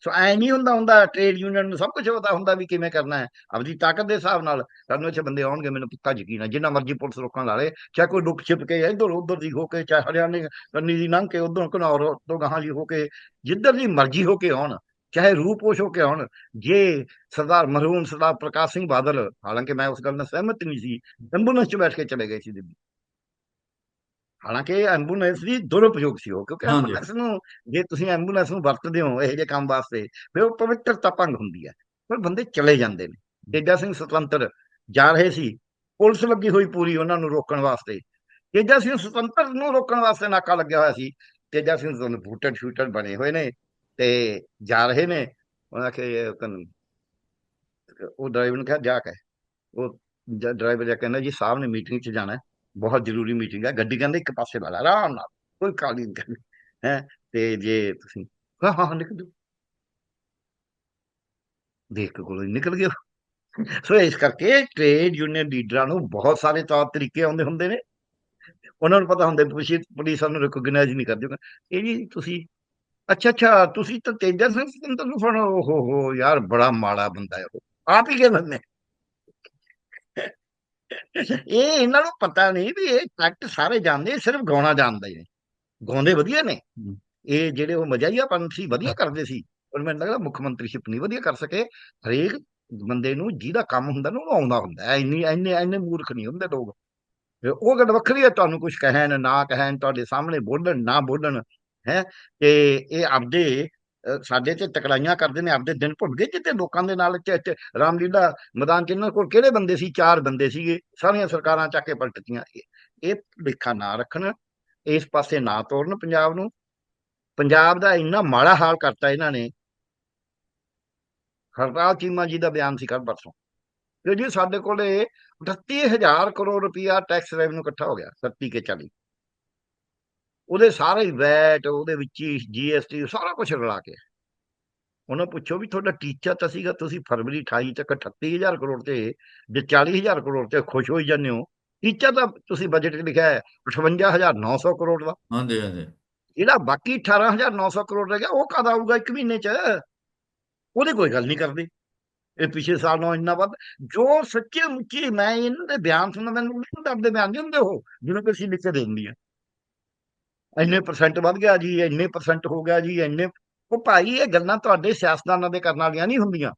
ਸੋ ਐ ਨਹੀਂ ਹੁੰਦਾ ਹੁੰਦਾ ਟ੍ਰੇਡ ਯੂਨੀਅਨ ਨੂੰ ਸਭ ਕੁਝ ਪਤਾ ਹੁੰਦਾ ਵੀ ਕਿਵੇਂ ਕਰਨਾ ਹੈ। ਆਪਦੀ ਤਾਕਤ ਦੇ ਹਿਸਾਬ ਨਾਲ ਸਾਨੂੰ ਇੱਥੇ ਬੰਦੇ ਆਉਣਗੇ, ਮੈਨੂੰ ਪੱਕਾ ਯਕੀਨ ਹੈ, ਜਿੰਨਾ ਮਰਜ਼ੀ ਪੁਲਿਸ ਰੋਕਾਂ ਲਾ ਲੇ, ਚਾਹੇ ਕੋਈ ਲੁਕ ਛਿਪ ਕੇ ਇੱਧਰ ਉੱਧਰ ਦੀ ਹੋ ਕੇ, ਚਾਹੇ ਹਰਿਆਣੇ ਕੰਨੀ ਦੀ ਲੰਘ ਕੇ, ਉਧਰੋਂ ਘਨੌਰ ਤੋਂ ਗਾਹਾਂ ਦੀ ਹੋ ਕੇ, ਜਿੱਧਰ ਦੀ ਮਰਜ਼ੀ ਹੋ ਕੇ ਆਉਣ, ਚਾਹੇ ਰੂਪੋਸ਼ ਹੋ ਕੇ ਆਉਣ। ਜੇ ਸਰਦਾਰ ਮਰਹੂਮ, ਸਰਦਾਰ ਪ੍ਰਕਾਸ਼ ਸਿੰਘ ਬਾਦਲ, ਹਾਲਾਂਕਿ ਮੈਂ ਉਸ ਗੱਲ ਨਾਲ ਸਹਿਮਤ ਨਹੀਂ ਸੀ, ਐਂਬੂਲੈਂਸ 'ਚ ਬੈਠ ਕੇ ਚਲੇ ਗਏ ਸੀ ਦਿੱਲੀ। ਹਾਲਾਂਕਿ ਐਂਬੂਲੈਂਸ ਦੀ ਦੁਰਉਪਯੋਗ ਸੀ ਉਹ ਕਿਉਂਕਿ। ਐਂਬੂਲੈਂਸ ਨੂੰ ਜੇ ਤੁਸੀਂ ਐਂਬੂਲੈਂਸ ਨੂੰ ਵਰਤਦੇ ਹੋ ਇਹੋ ਜਿਹੇ ਕੰਮ ਵਾਸਤੇ ਫਿਰ ਉਹ ਪਵਿੱਤਰਤਾ ਭੰਗ ਹੁੰਦੀ ਹੈ। ਪਰ ਬੰਦੇ ਚਲੇ ਜਾਂਦੇ ਨੇ। ਤੇਜਾ ਸਿੰਘ ਸੁਤੰਤਰ ਜਾ ਰਹੇ ਸੀ। ਪੁਲਿਸ ਲੱਗੀ ਹੋਈ ਪੂਰੀ ਉਹਨਾਂ ਨੂੰ ਰੋਕਣ ਵਾਸਤੇ। ਤੇਜਾ ਸਿੰਘ ਸੁਤੰਤਰ ਨੂੰ ਰੋਕਣ ਵਾਸਤੇ ਨਾਕਾ ਲੱਗਿਆ ਹੋਇਆ ਸੀ। ਤੇਜਾ ਸਿੰਘ ਤੋਂ ਬੂਟਡ ਸ਼ੂਟਰ ਬਣੇ ਹੋਏ ਨੇ ਤੇ ਜਾ ਰਹੇ ਨੇ। ਉਹਨਾਂ ਕਿ ਉਹ ਡਰਾਈਵਰ ਨੂੰ ਕਿਹਾ ਜਾ ਕੇ। ਉਹ ਡਰਾਈਵਰ ਜਾ ਕਹਿੰਦਾ ਜੀ ਸਾਹਿਬ ਨੇ ਮੀਟਿੰਗ 'ਚ ਜਾਣਾ ਬਹੁਤ ਜ਼ਰੂਰੀ ਮੀਟਿੰਗ ਹੈ। ਗੱਡੀ ਕਹਿੰਦੇ ਇੱਕ ਪਾਸੇ ਵਾਲਾ, ਆਰਾਮ ਨਾਲ, ਕੋਈ ਕਾਲੀ ਨਹੀਂ ਕਰਨੀ, ਹੈ। ਤੇ ਜੇ ਤੁਸੀਂ, ਹਾਂ ਹਾਂ ਨਿਕਲ ਜਾਓ। ਦੇਖ ਕੇ ਕੋਲੋਂ ਨਿਕਲ ਗਿਆ ਸੋ ਇਸ ਕਰਕੇ ਟ੍ਰੇਡ ਯੂਨੀਅਨ ਲੀਡਰਾਂ ਨੂੰ ਬਹੁਤ ਸਾਰੇ ਤੌਰ ਤਰੀਕੇ ਆਉਂਦੇ ਹੁੰਦੇ ਨੇ। ਉਹਨਾਂ ਨੂੰ ਪਤਾ ਹੁੰਦਾ ਪੁਲਿਸ ਪੁਲਿਸ ਨੂੰ ਰਿਕੋਗਨਾਈਜ਼ ਨਹੀਂ ਕਰਦੀ ਇਹ ਜੀ ਤੁਸੀਂ, ਅੱਛਾ ਅੱਛਾ, ਤੁਸੀਂ ਤਾਂ ਤੇਜਾ ਸਿੰਘ ਸੁਤੰਤਰ ਨੂੰ ਫੜੋ। ਓਹੋ ਹੋ ਯਾਰ ਬੜਾ ਮਾੜਾ ਬੰਦਾ ਹੈ ਉਹ। ਆਪ ਹੀ ਕਹਿੰਦੇ ਨੇ। ਇਹ ਇਹਨਾਂ ਨੂੰ ਪਤਾ ਨਹੀਂ ਵੀ ਇਹ ਟੈਕਟ ਸਾਰੇ ਜਾਣਦੇ ਸਿਰਫ ਗਾਉਣਾ ਜਾਣਦੇ ਨੇ। ਗਾਉਂਦੇ ਵਧੀਆ ਨੇ। ਇਹ ਜਿਹੜੇ ਉਹ ਮਜਾਈਆਪਨ ਸੀ ਵਧੀਆ ਕਰਦੇ ਸੀ। ਪਰ ਮੈਨੂੰ ਲੱਗਦਾ ਮੁੱਖ ਮੰਤਰੀਸ਼ਿਪ ਨਹੀਂ ਵਧੀਆ ਕਰ ਸਕੇ। ਹਰੇਕ ਬੰਦੇ ਨੂੰ ਜਿਹਦਾ ਕੰਮ ਹੁੰਦਾ ਨਾ ਉਹ ਆਉਂਦਾ ਹੁੰਦਾ। ਇੰਨੀ ਇੰਨੇ ਇੰਨੇ ਮੂਰਖ ਨਹੀਂ ਹੁੰਦੇ ਲੋਕ। ਉਹ ਗੱਲ ਵੱਖਰੀ ਹੈ ਤੁਹਾਨੂੰ ਕੁਝ ਕਹਿਣ ਨਾ ਕਹਿਣ ਤੁਹਾਡੇ ਸਾਹਮਣੇ ਬੋਲਣ ਨਾ ਬੋਲਣ ਹੈ। ਤੇ ਇਹ ਆਪਦੇ ਸਾਡੇ ਤੇ ਟਕਰਾਈਆਂ ਕਰਦੇ ਨੇ, ਆਪਦੇ ਦਿਨ ਭੁੱਲ ਗਏ ਜਿੱਤੇ ਲੋਕਾਂ ਦੇ ਨਾਲ ਚ- ਰਾਮਲੀਲਾ ਮੈਦਾਨ ਚ ਇਹਨਾਂ ਕੋਲ ਕਿਹੜੇ ਬੰਦੇ ਸੀ? ਚਾਰ ਬੰਦੇ ਸੀਗੇ, ਸਾਰੀਆਂ ਸਰਕਾਰਾਂ ਚੱਕ ਕੇ ਪਲਟਤੀਆਂ ਇਹ- ਇਹ ਲਿਖਾ ਨਾ ਰੱਖਣ, ਇਸ ਪਾਸੇ ਨਾ ਤੋਰਨ ਪੰਜਾਬ ਨੂੰ। ਪੰਜਾਬ ਦਾ ਇੰਨਾ ਮਾੜਾ ਹਾਲ ਕਰਤਾ ਇਹਨਾਂ ਨੇ। ਹਰਪਾਲ ਚੀਮਾ ਜੀ ਦਾ ਬਿਆਨ ਸੀ ਕੱਲ ਪਰਸੋਂ। ਕਿ ਜੀ ਸਾਡੇ ਕੋਲੇ 38000 ਕਰੋੜ ਰੁਪਇਆ ਟੈਕਸ ਰੈਵਨਿਊ ਇਕੱਠਾ ਹੋ ਗਿਆ 37 ਕੇ 40 ਉਹਦੇ ਸਾਰੇ ਹੀ ਵੈਟ ਉਹਦੇ ਵਿੱਚ ਹੀ ਜੀਐਸਟੀ ਸਾਰਾ ਕੁਝ ਰਲਾ ਕੇ। ਉਹਨਾਂ ਪੁੱਛੋ ਵੀ ਤੁਹਾਡਾ ਟੀਚਾ ਤਾਂ ਸੀਗਾ ਤੁਸੀਂ ਫਰਵਰੀ 28 ਤੱਕ 38000 ਕਰੋੜ ਤੇ ਜੇ 40000 ਕਰੋੜ ਤੇ ਖੁਸ਼ ਹੋਈ ਜਾਂਦੇ ਹੋ ਟੀਚਾ ਤਾਂ ਤੁਸੀਂ ਬਜਟ ਲਿਖਿਆ ਹੈ 58900 ਕਰੋੜ ਦਾ। ਹਾਂਜੀ ਹਾਂਜੀ। ਜਿਹੜਾ ਬਾਕੀ 18900 ਕਰੋੜ ਰਹਿ ਗਿਆ ਉਹ ਕਦ ਆਊਗਾ ਇੱਕ ਮਹੀਨੇ 'ਚ? ਉਹਦੀ ਕੋਈ ਗੱਲ ਨਹੀਂ ਕਰਦੇ। ਇਹ ਪਿਛਲੇ ਸਾਲ ਨਾਲੋਂ ਇੰਨਾ ਵੱਧ। ਜੋ ਸੱਚੇ ਮੁੱਚੇ ਮੈਂ ਇਹਨਾਂ ਦੇ ਬਿਆਨ ਸੁਣਦਾ ਮੈਨੂੰ ਨਹੀਂ ਦੱਸਦੇ ਬਿਆਨ ਨਹੀਂ ਹੁੰਦੇ ਉਹ ਜਿਹਨੂੰ ਕਿ ਅਸੀਂ ਲਿਖ ਕੇ ਦੇ ਦਿੰਦੀ ਆ। ਇੰਨੇ ਪਰਸੈਂਟ ਵੱਧ ਗਿਆ ਜੀ ਇੰਨੇ ਪਰਸੈਂਟ ਹੋ ਗਿਆ ਜੀ ਇੰਨੇ ਉਹ ਭਾਈ ਇਹ ਗੱਲਾਂ ਤੁਹਾਡੇ ਸਿਆਸਤਦਾਨਾਂ ਦੇ ਕਰਨ ਵਾਲੀਆਂ ਨਹੀਂ ਹੁੰਦੀਆਂ।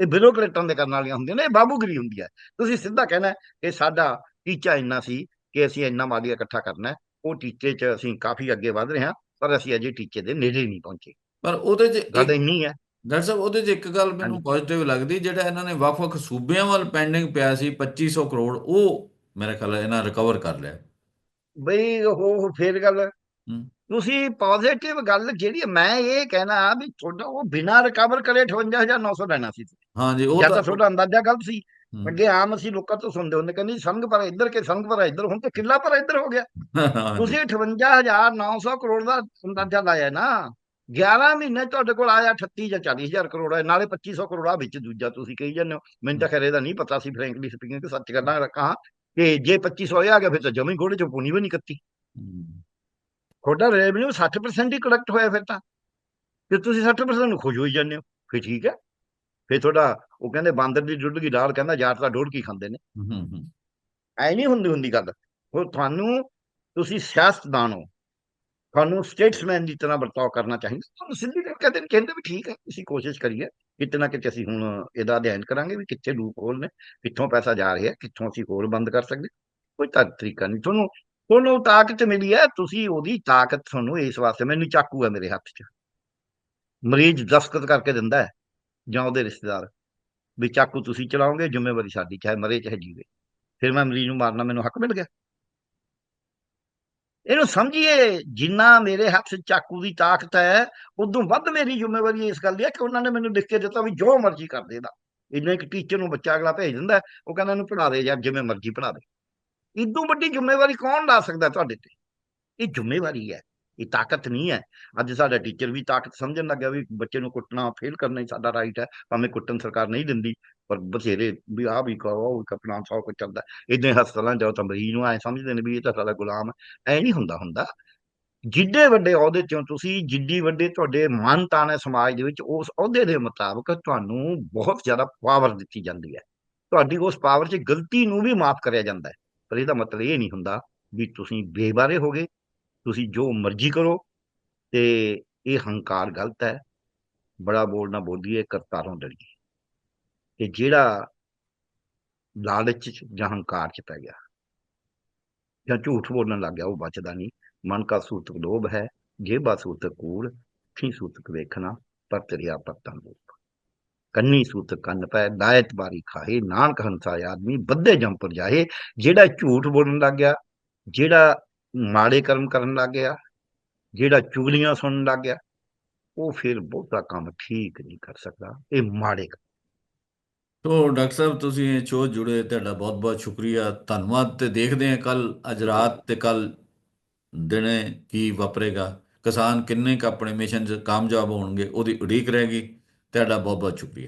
ਇਹ ਬਿਊਰੋਕਰੇਟਾਂ ਦੇ ਕਰਨ ਵਾਲੀਆਂ ਹੁੰਦੀਆਂ ਨੇ ਇਹ ਬਾਬੂਗਰੀ ਹੁੰਦੀ ਹੈ। ਤੁਸੀਂ ਸਿੱਧਾ ਕਹਿਣਾ ਕਿ ਸਾਡਾ ਟੀਚਾ ਇੰਨਾ ਸੀ ਕਿ ਅਸੀਂ ਇੰਨਾ ਮਾਲੀਆ ਇਕੱਠਾ ਕਰਨਾ ਉਹ ਟੀਚੇ 'ਚ ਅਸੀਂ ਕਾਫੀ ਅੱਗੇ ਵਧ ਰਹੇ ਹਾਂ ਪਰ ਅਸੀਂ ਅਜੇ ਟੀਚੇ ਦੇ ਨੇੜੇ ਨਹੀਂ ਪਹੁੰਚੇ। ਪਰ ਉਹਦੇ 'ਚ ਗੱਲ ਇੰਨੀ ਹੈ। ਡਾਕਟਰ ਸਾਹਿਬ ਉਹਦੇ 'ਚ ਇੱਕ ਗੱਲ ਮੈਨੂੰ। ਪੋਜ਼ਿਟਿਵ ਲੱਗਦੀ ਜਿਹੜਾ ਇਹਨਾਂ ਨੇ ਵੱਖ-ਵੱਖ ਸੂਬਿਆਂ ਵੱਲ ਪੈਂਡਿੰਗ ਪਿਆ ਸੀ 2500 ਕਰੋੜ ਉਹ ਮੇਰੇ ਖਿਆਲ ਇਹਨਾਂ ਰਿਕਵਰ ਕਰ ਲਿਆ। ਬਈ ਉਹ ਫੇਰ ਗੱਲ। ਤੁਸੀਂ ਪੋਜ਼ਿਟਿਵ ਗੱਲ ਜਿਹੜੀ ਮੈਂ ਇਹ ਕਹਿਣਾ ਵੀ ਤੁਹਾਡਾ ਉਹ ਬਿਨਾਂ ਰਿਕਵਰ ਕਰੇ 58900 ਲੈਣਾ ਸੀ। ਹਾਂਜੀ ਉਹ ਤਾਂ ਤੁਹਾਡਾ ਅੰਦਾਜ਼ਾ ਗਲਤ ਸੀ। ਅੱਗੇ ਆਮ ਅਸੀਂ ਲੋਕਾਂ ਤੋਂ ਸੁਣਦੇ ਹੁੰਦੇ ਕਹਿੰਦੇ ਸੰਘ ਪਰ ਇੱਧਰ ਕੇ ਸੰਘ ਪਰ ਇੱਧਰ ਹੁਣ ਤੇ ਕਿੱਲਾ ਪਰ ਇੱਧਰ ਹੋ ਗਿਆ। ਤੁਸੀਂ 58900 ਕਰੋੜ ਦਾ ਅੰਦਾਜ਼ਾ ਲਾਇਆ ਨਾ 11 ਮਹੀਨੇ ਤੁਹਾਡੇ ਕੋਲ ਆਇਆ 38 ਜਾਂ 40000 ਕਰੋੜ ਹੈ ਨਾਲੇ 2500 ਕਰੋੜ ਆ ਵਿੱਚ ਦੂਜਾ ਤੁਸੀਂ ਕਹੀ ਜਾਂਦੇ ਹੋ। ਮੈਨੂੰ ਤਾਂ ਖਰੇ ਦਾ ਨਹੀਂ ਪਤਾ ਸੀ ਫ੍ਰੈਂਕਲੀ ਸਪੀਕਿੰਗ ਸੱਚ ਕਰਨਾ ਰੱਖਾਂ। ਕਿ ਜੇ 2500 ਇਹ ਆ ਗਿਆ ਫਿਰ ਤਾਂ ਜਮੀ ਗੋੜੇ ਚ ਪੂਣੀ ਵੀ ਨਹੀਂ ਕੱਤੀ। ਤੁਹਾਡਾ ਰੈਵਨਿਊ 60% ਹੀ ਕਲੈਕਟ ਹੋਇਆ ਫਿਰ ਤਾਂ। ਜੇ ਤੁਸੀਂ 60% ਨੂੰ ਖੁਸ਼ ਹੋਈ ਜਾਂਦੇ ਹੋ ਫਿਰ ਠੀਕ ਹੈ। ਫਿਰ ਤੁਹਾਡਾ ਉਹ ਕਹਿੰਦੇ ਬਾਂਦਰ ਦੀ ਡੁੱਡ ਗਈ ਦਾਲ ਕਹਿੰਦਾ ਯਾਰ ਤਾਂ ਡੋੜ ਕੀ ਖਾਂਦੇ ਨੇ। ਹੂੰ ਹੂੰ ਐ ਨਹੀਂ ਹੁੰਦੀ ਹੁੰਦੀ ਗੱਲ। ਉਹ ਤੁਹਾਨੂੰ ਤੁਸੀਂ ਸਿਆਸਤਦਾਨ ਹੋ। ਤੁਹਾਨੂੰ ਸਟੇਟਸਮੈਨ ਦੀ ਤਰ੍ਹਾਂ ਵਰਤਾਓ ਕਰਨਾ ਚਾਹੀਦਾ। ਤੁਹਾਨੂੰ ਸਿੱਧੀ ਗੱਲ ਕਹਿੰਦੇ ਨੇ ਕਹਿੰਦੇ ਵੀ ਠੀਕ ਹੈ ਅਸੀਂ ਕੋਸ਼ਿਸ਼ ਕਰੀਏ। ਕਿਤੇ ਨਾ ਕਿਤੇ ਅਸੀਂ ਹੁਣ ਇਹਦਾ ਅਧਿਐਨ ਕਰਾਂਗੇ ਵੀ ਕਿੱਥੇ ਲੂਪ ਹੋਲ ਨੇ ਕਿੱਥੋਂ ਪੈਸਾ ਜਾ ਰਿਹਾ ਕਿੱਥੋਂ ਅਸੀਂ ਹੋਰ ਬੰਦ ਕਰ ਸਕਦੇ। ਕੋਈ ਤਾਂ ਤਰੀਕਾ ਨਹੀਂ। ਤੁਹਾਨੂੰ ਤੁਹਾਨੂੰ ਤਾਕਤ ਮਿਲੀ ਹੈ, ਤੁਸੀਂ ਉਹਦੀ ਤਾਕਤ ਤੁਹਾਨੂੰ ਇਸ ਵਾਸਤੇ, ਮੈਨੂੰ ਚਾਕੂ ਹੈ ਮੇਰੇ ਹੱਥ 'ਚ। ਮਰੀਜ਼ ਦਸਤਖਤ ਕਰਕੇ ਦਿੰਦਾ ਹੈ, ਜਾਂ ਉਹਦੇ ਰਿਸ਼ਤੇਦਾਰ, ਵੀ ਚਾਕੂ ਤੁਸੀਂ ਚਲਾਓਗੇ, ਜ਼ਿੰਮੇਵਾਰੀ ਸਾਡੀ, ਚਾਹੇ ਮਰੇ, ਚਾਹੇ ਜੀਵੇ। ਫਿਰ ਮੈਂ ਮਰੀਜ਼ ਨੂੰ ਮਾਰਨਾ, ਮੈਨੂੰ ਹੱਕ ਮਿਲ ਗਿਆ। ਇਹਨੂੰ ਸਮਝੀਏ, ਜਿੰਨਾ ਮੇਰੇ ਹੱਥ 'ਚ ਚਾਕੂ ਦੀ ਤਾਕਤ ਹੈ, ਉਦੋਂ ਵੱਧ ਮੇਰੀ ਜ਼ਿੰਮੇਵਾਰੀ ਇਸ ਗੱਲ ਦੀ ਹੈ ਕਿ ਉਹਨਾਂ ਨੇ ਮੈਨੂੰ ਲਿਖ ਕੇ ਦਿੱਤਾ ਵੀ ਜੋ ਮਰਜ਼ੀ ਕਰ ਦੇ ਇਹਦਾ। ਇੰਨਾ ਇੱਕ ਟੀਚਰ ਨੂੰ ਬੱਚਾ ਅਗਲਾ ਭੇਜ ਦਿੰਦਾ ਉਹ ਕਹਿੰਦਾ, ਇਹਨੂੰ ਪੜ੍ਹਾ ਦੇ ਯਾਰ, ਜਿਵੇਂ ਮਰਜ਼ੀ ਪੜ੍ਹਾ ਦੇ। ਇਦੋਂ ਵੱਡੀ ਜ਼ਿੰਮੇਵਾਰੀ ਕੌਣ ਲਾ ਸਕਦਾ ਤੁਹਾਡੇ ਤੇ? ਇਹ ਜ਼ਿੰਮੇਵਾਰੀ ਹੈ, ਇਹ ਤਾਕਤ ਨਹੀਂ ਹੈ। ਅੱਜ ਸਾਡਾ ਟੀਚਰ ਵੀ ਤਾਕਤ ਸਮਝਣ ਲੱਗਿਆ ਵੀ ਬੱਚੇ ਨੂੰ ਕੁੱਟਣਾ ਫੇਲ ਕਰਨਾ ਹੀ ਸਾਡਾ ਰਾਈਟ ਹੈ, ਭਾਵੇਂ ਕੁੱਟਣ ਸਰਕਾਰ ਨਹੀਂ ਦਿੰਦੀ, ਪਰ ਬਥੇਰੇ ਵੀ ਆਹ ਵੀ ਕਰੋ ਉਹ ਵੀ ਕਪਨਾ ਸੌ ਕੁਝ ਚੱਲਦਾ। ਇਦਾਂ ਹਸਪਤਾਲਾਂ ਜਾਓ ਤਾਂ ਮਰੀਜ਼ ਨੂੰ ਐ ਸਮਝਦੇ ਨੇ ਵੀ ਇਹ ਤਾਂ ਸਾਡਾ ਗੁਲਾਮ ਹੈ। ਐ ਨਹੀਂ ਹੁੰਦਾ ਹੁੰਦਾ। ਜਿੱਡੇ ਵੱਡੇ ਅਹੁਦੇ 'ਚੋਂ ਤੁਸੀਂ, ਜਿੱਡੀ ਵੱਡੇ ਤੁਹਾਡੇ ਮਨ ਤਾਣ ਹੈ ਸਮਾਜ ਦੇ ਵਿੱਚ, ਉਸ ਅਹੁਦੇ ਦੇ ਮੁਤਾਬਕ ਤੁਹਾਨੂੰ ਬਹੁਤ ਜ਼ਿਆਦਾ ਪਾਵਰ ਦਿੱਤੀ ਜਾਂਦੀ ਹੈ। ਤੁਹਾਡੀ ਉਸ ਪਾਵਰ 'ਚ ਗਲਤੀ ਨੂੰ ਵੀ ਮਾਫ ਕਰਿਆ ਜਾਂਦਾ ਹੈ। ਪਰ ਇਹਦਾ ਮਤਲਬ ਇਹ ਨਹੀਂ ਹੁੰਦਾ ਵੀ ਤੁਸੀਂ ਬੇਬਾਰੇ ਹੋਗੇ ਤੁਸੀਂ ਜੋ ਮਰਜ਼ੀ ਕਰੋ ਤੇ ਇਹ ਹੰਕਾਰ ਗਲਤ ਹੈ। ਬੜਾ ਬੋਲਣਾ ਬੋਲੀਏ, ਕਰਤਾਰੋਂ ਡਰੀਏ ਤੇ ਜਿਹੜਾ ਲਾਲਚ 'ਚ ਜਾਂ ਹੰਕਾਰ 'ਚ ਪੈ ਗਿਆ, ਜਾਂ ਝੂਠ ਬੋਲਣ ਲੱਗ ਗਿਆ, ਉਹ ਬਚਦਾ ਨਹੀਂ। ਮਨ ਕਾ ਸੂਤਕ ਲੋਭ ਹੈ ਜੇਬਾ ਸੂਤਕ ਕੂੜ ਅੱਖੀਂ ਸੂਤਕ ਵੇਖਣਾ, ਪਰ ਤਰਿਆ ਪੱਤਾਂ ਲੋਪ ਕੰਨੀ ਸੂਤ ਕੰਨ ਪੈ, ਦਾਇਤ ਬਾਰੀ ਖਾਏ ਨਾਨਕ ਹੰਸਾ ਆਦਮੀ, ਬੱਧੇ ਜੰਮ ਪਰ ਜਾਏ ਜਿਹੜਾ ਝੂਠ ਬੋਲਣ ਲੱਗ ਗਿਆ, ਜਿਹੜਾ ਮਾੜੇ ਕਰਮ ਕਰਨ ਲੱਗ ਗਿਆ, ਜਿਹੜਾ ਚੁਗਲੀਆਂ ਸੁਣਨ ਲੱਗ ਗਿਆ, ਉਹ ਫਿਰ ਬਹੁਤਾ ਕੰਮ ਠੀਕ ਨਹੀਂ ਕਰ ਸਕਦਾ। ਇਹ ਮਾੜੇ ਕੰਮ। ਤੋ ਡਾਕਟਰ ਸਾਹਿਬ, ਤੁਸੀਂ ਇਹ ਚੋ ਜੁੜੇ, ਤੁਹਾਡਾ ਬਹੁਤ ਬਹੁਤ ਸ਼ੁਕਰੀਆ। ਧੰਨਵਾਦ ਤੇ ਦੇਖਦੇ ਹਾਂ ਕੱਲ ਅੱਜ ਰਾਤ ਤੇ ਕੱਲ ਦਿਨੇ ਕੀ ਵਾਪਰੇਗਾ। ਕਿਸਾਨ ਕਿੰਨੇ ਕ ਆਪਣੇ ਮਿਸ਼ਨ 'ਚ ਕਾਮਯਾਬ ਹੋਣਗੇ, ਉਹਦੀ ਉਡੀਕ ਰਹੇਗੀ। ਤੁਹਾਡਾ ਬਹੁਤ ਬਹੁਤ ਸ਼ੁਕਰੀਆ।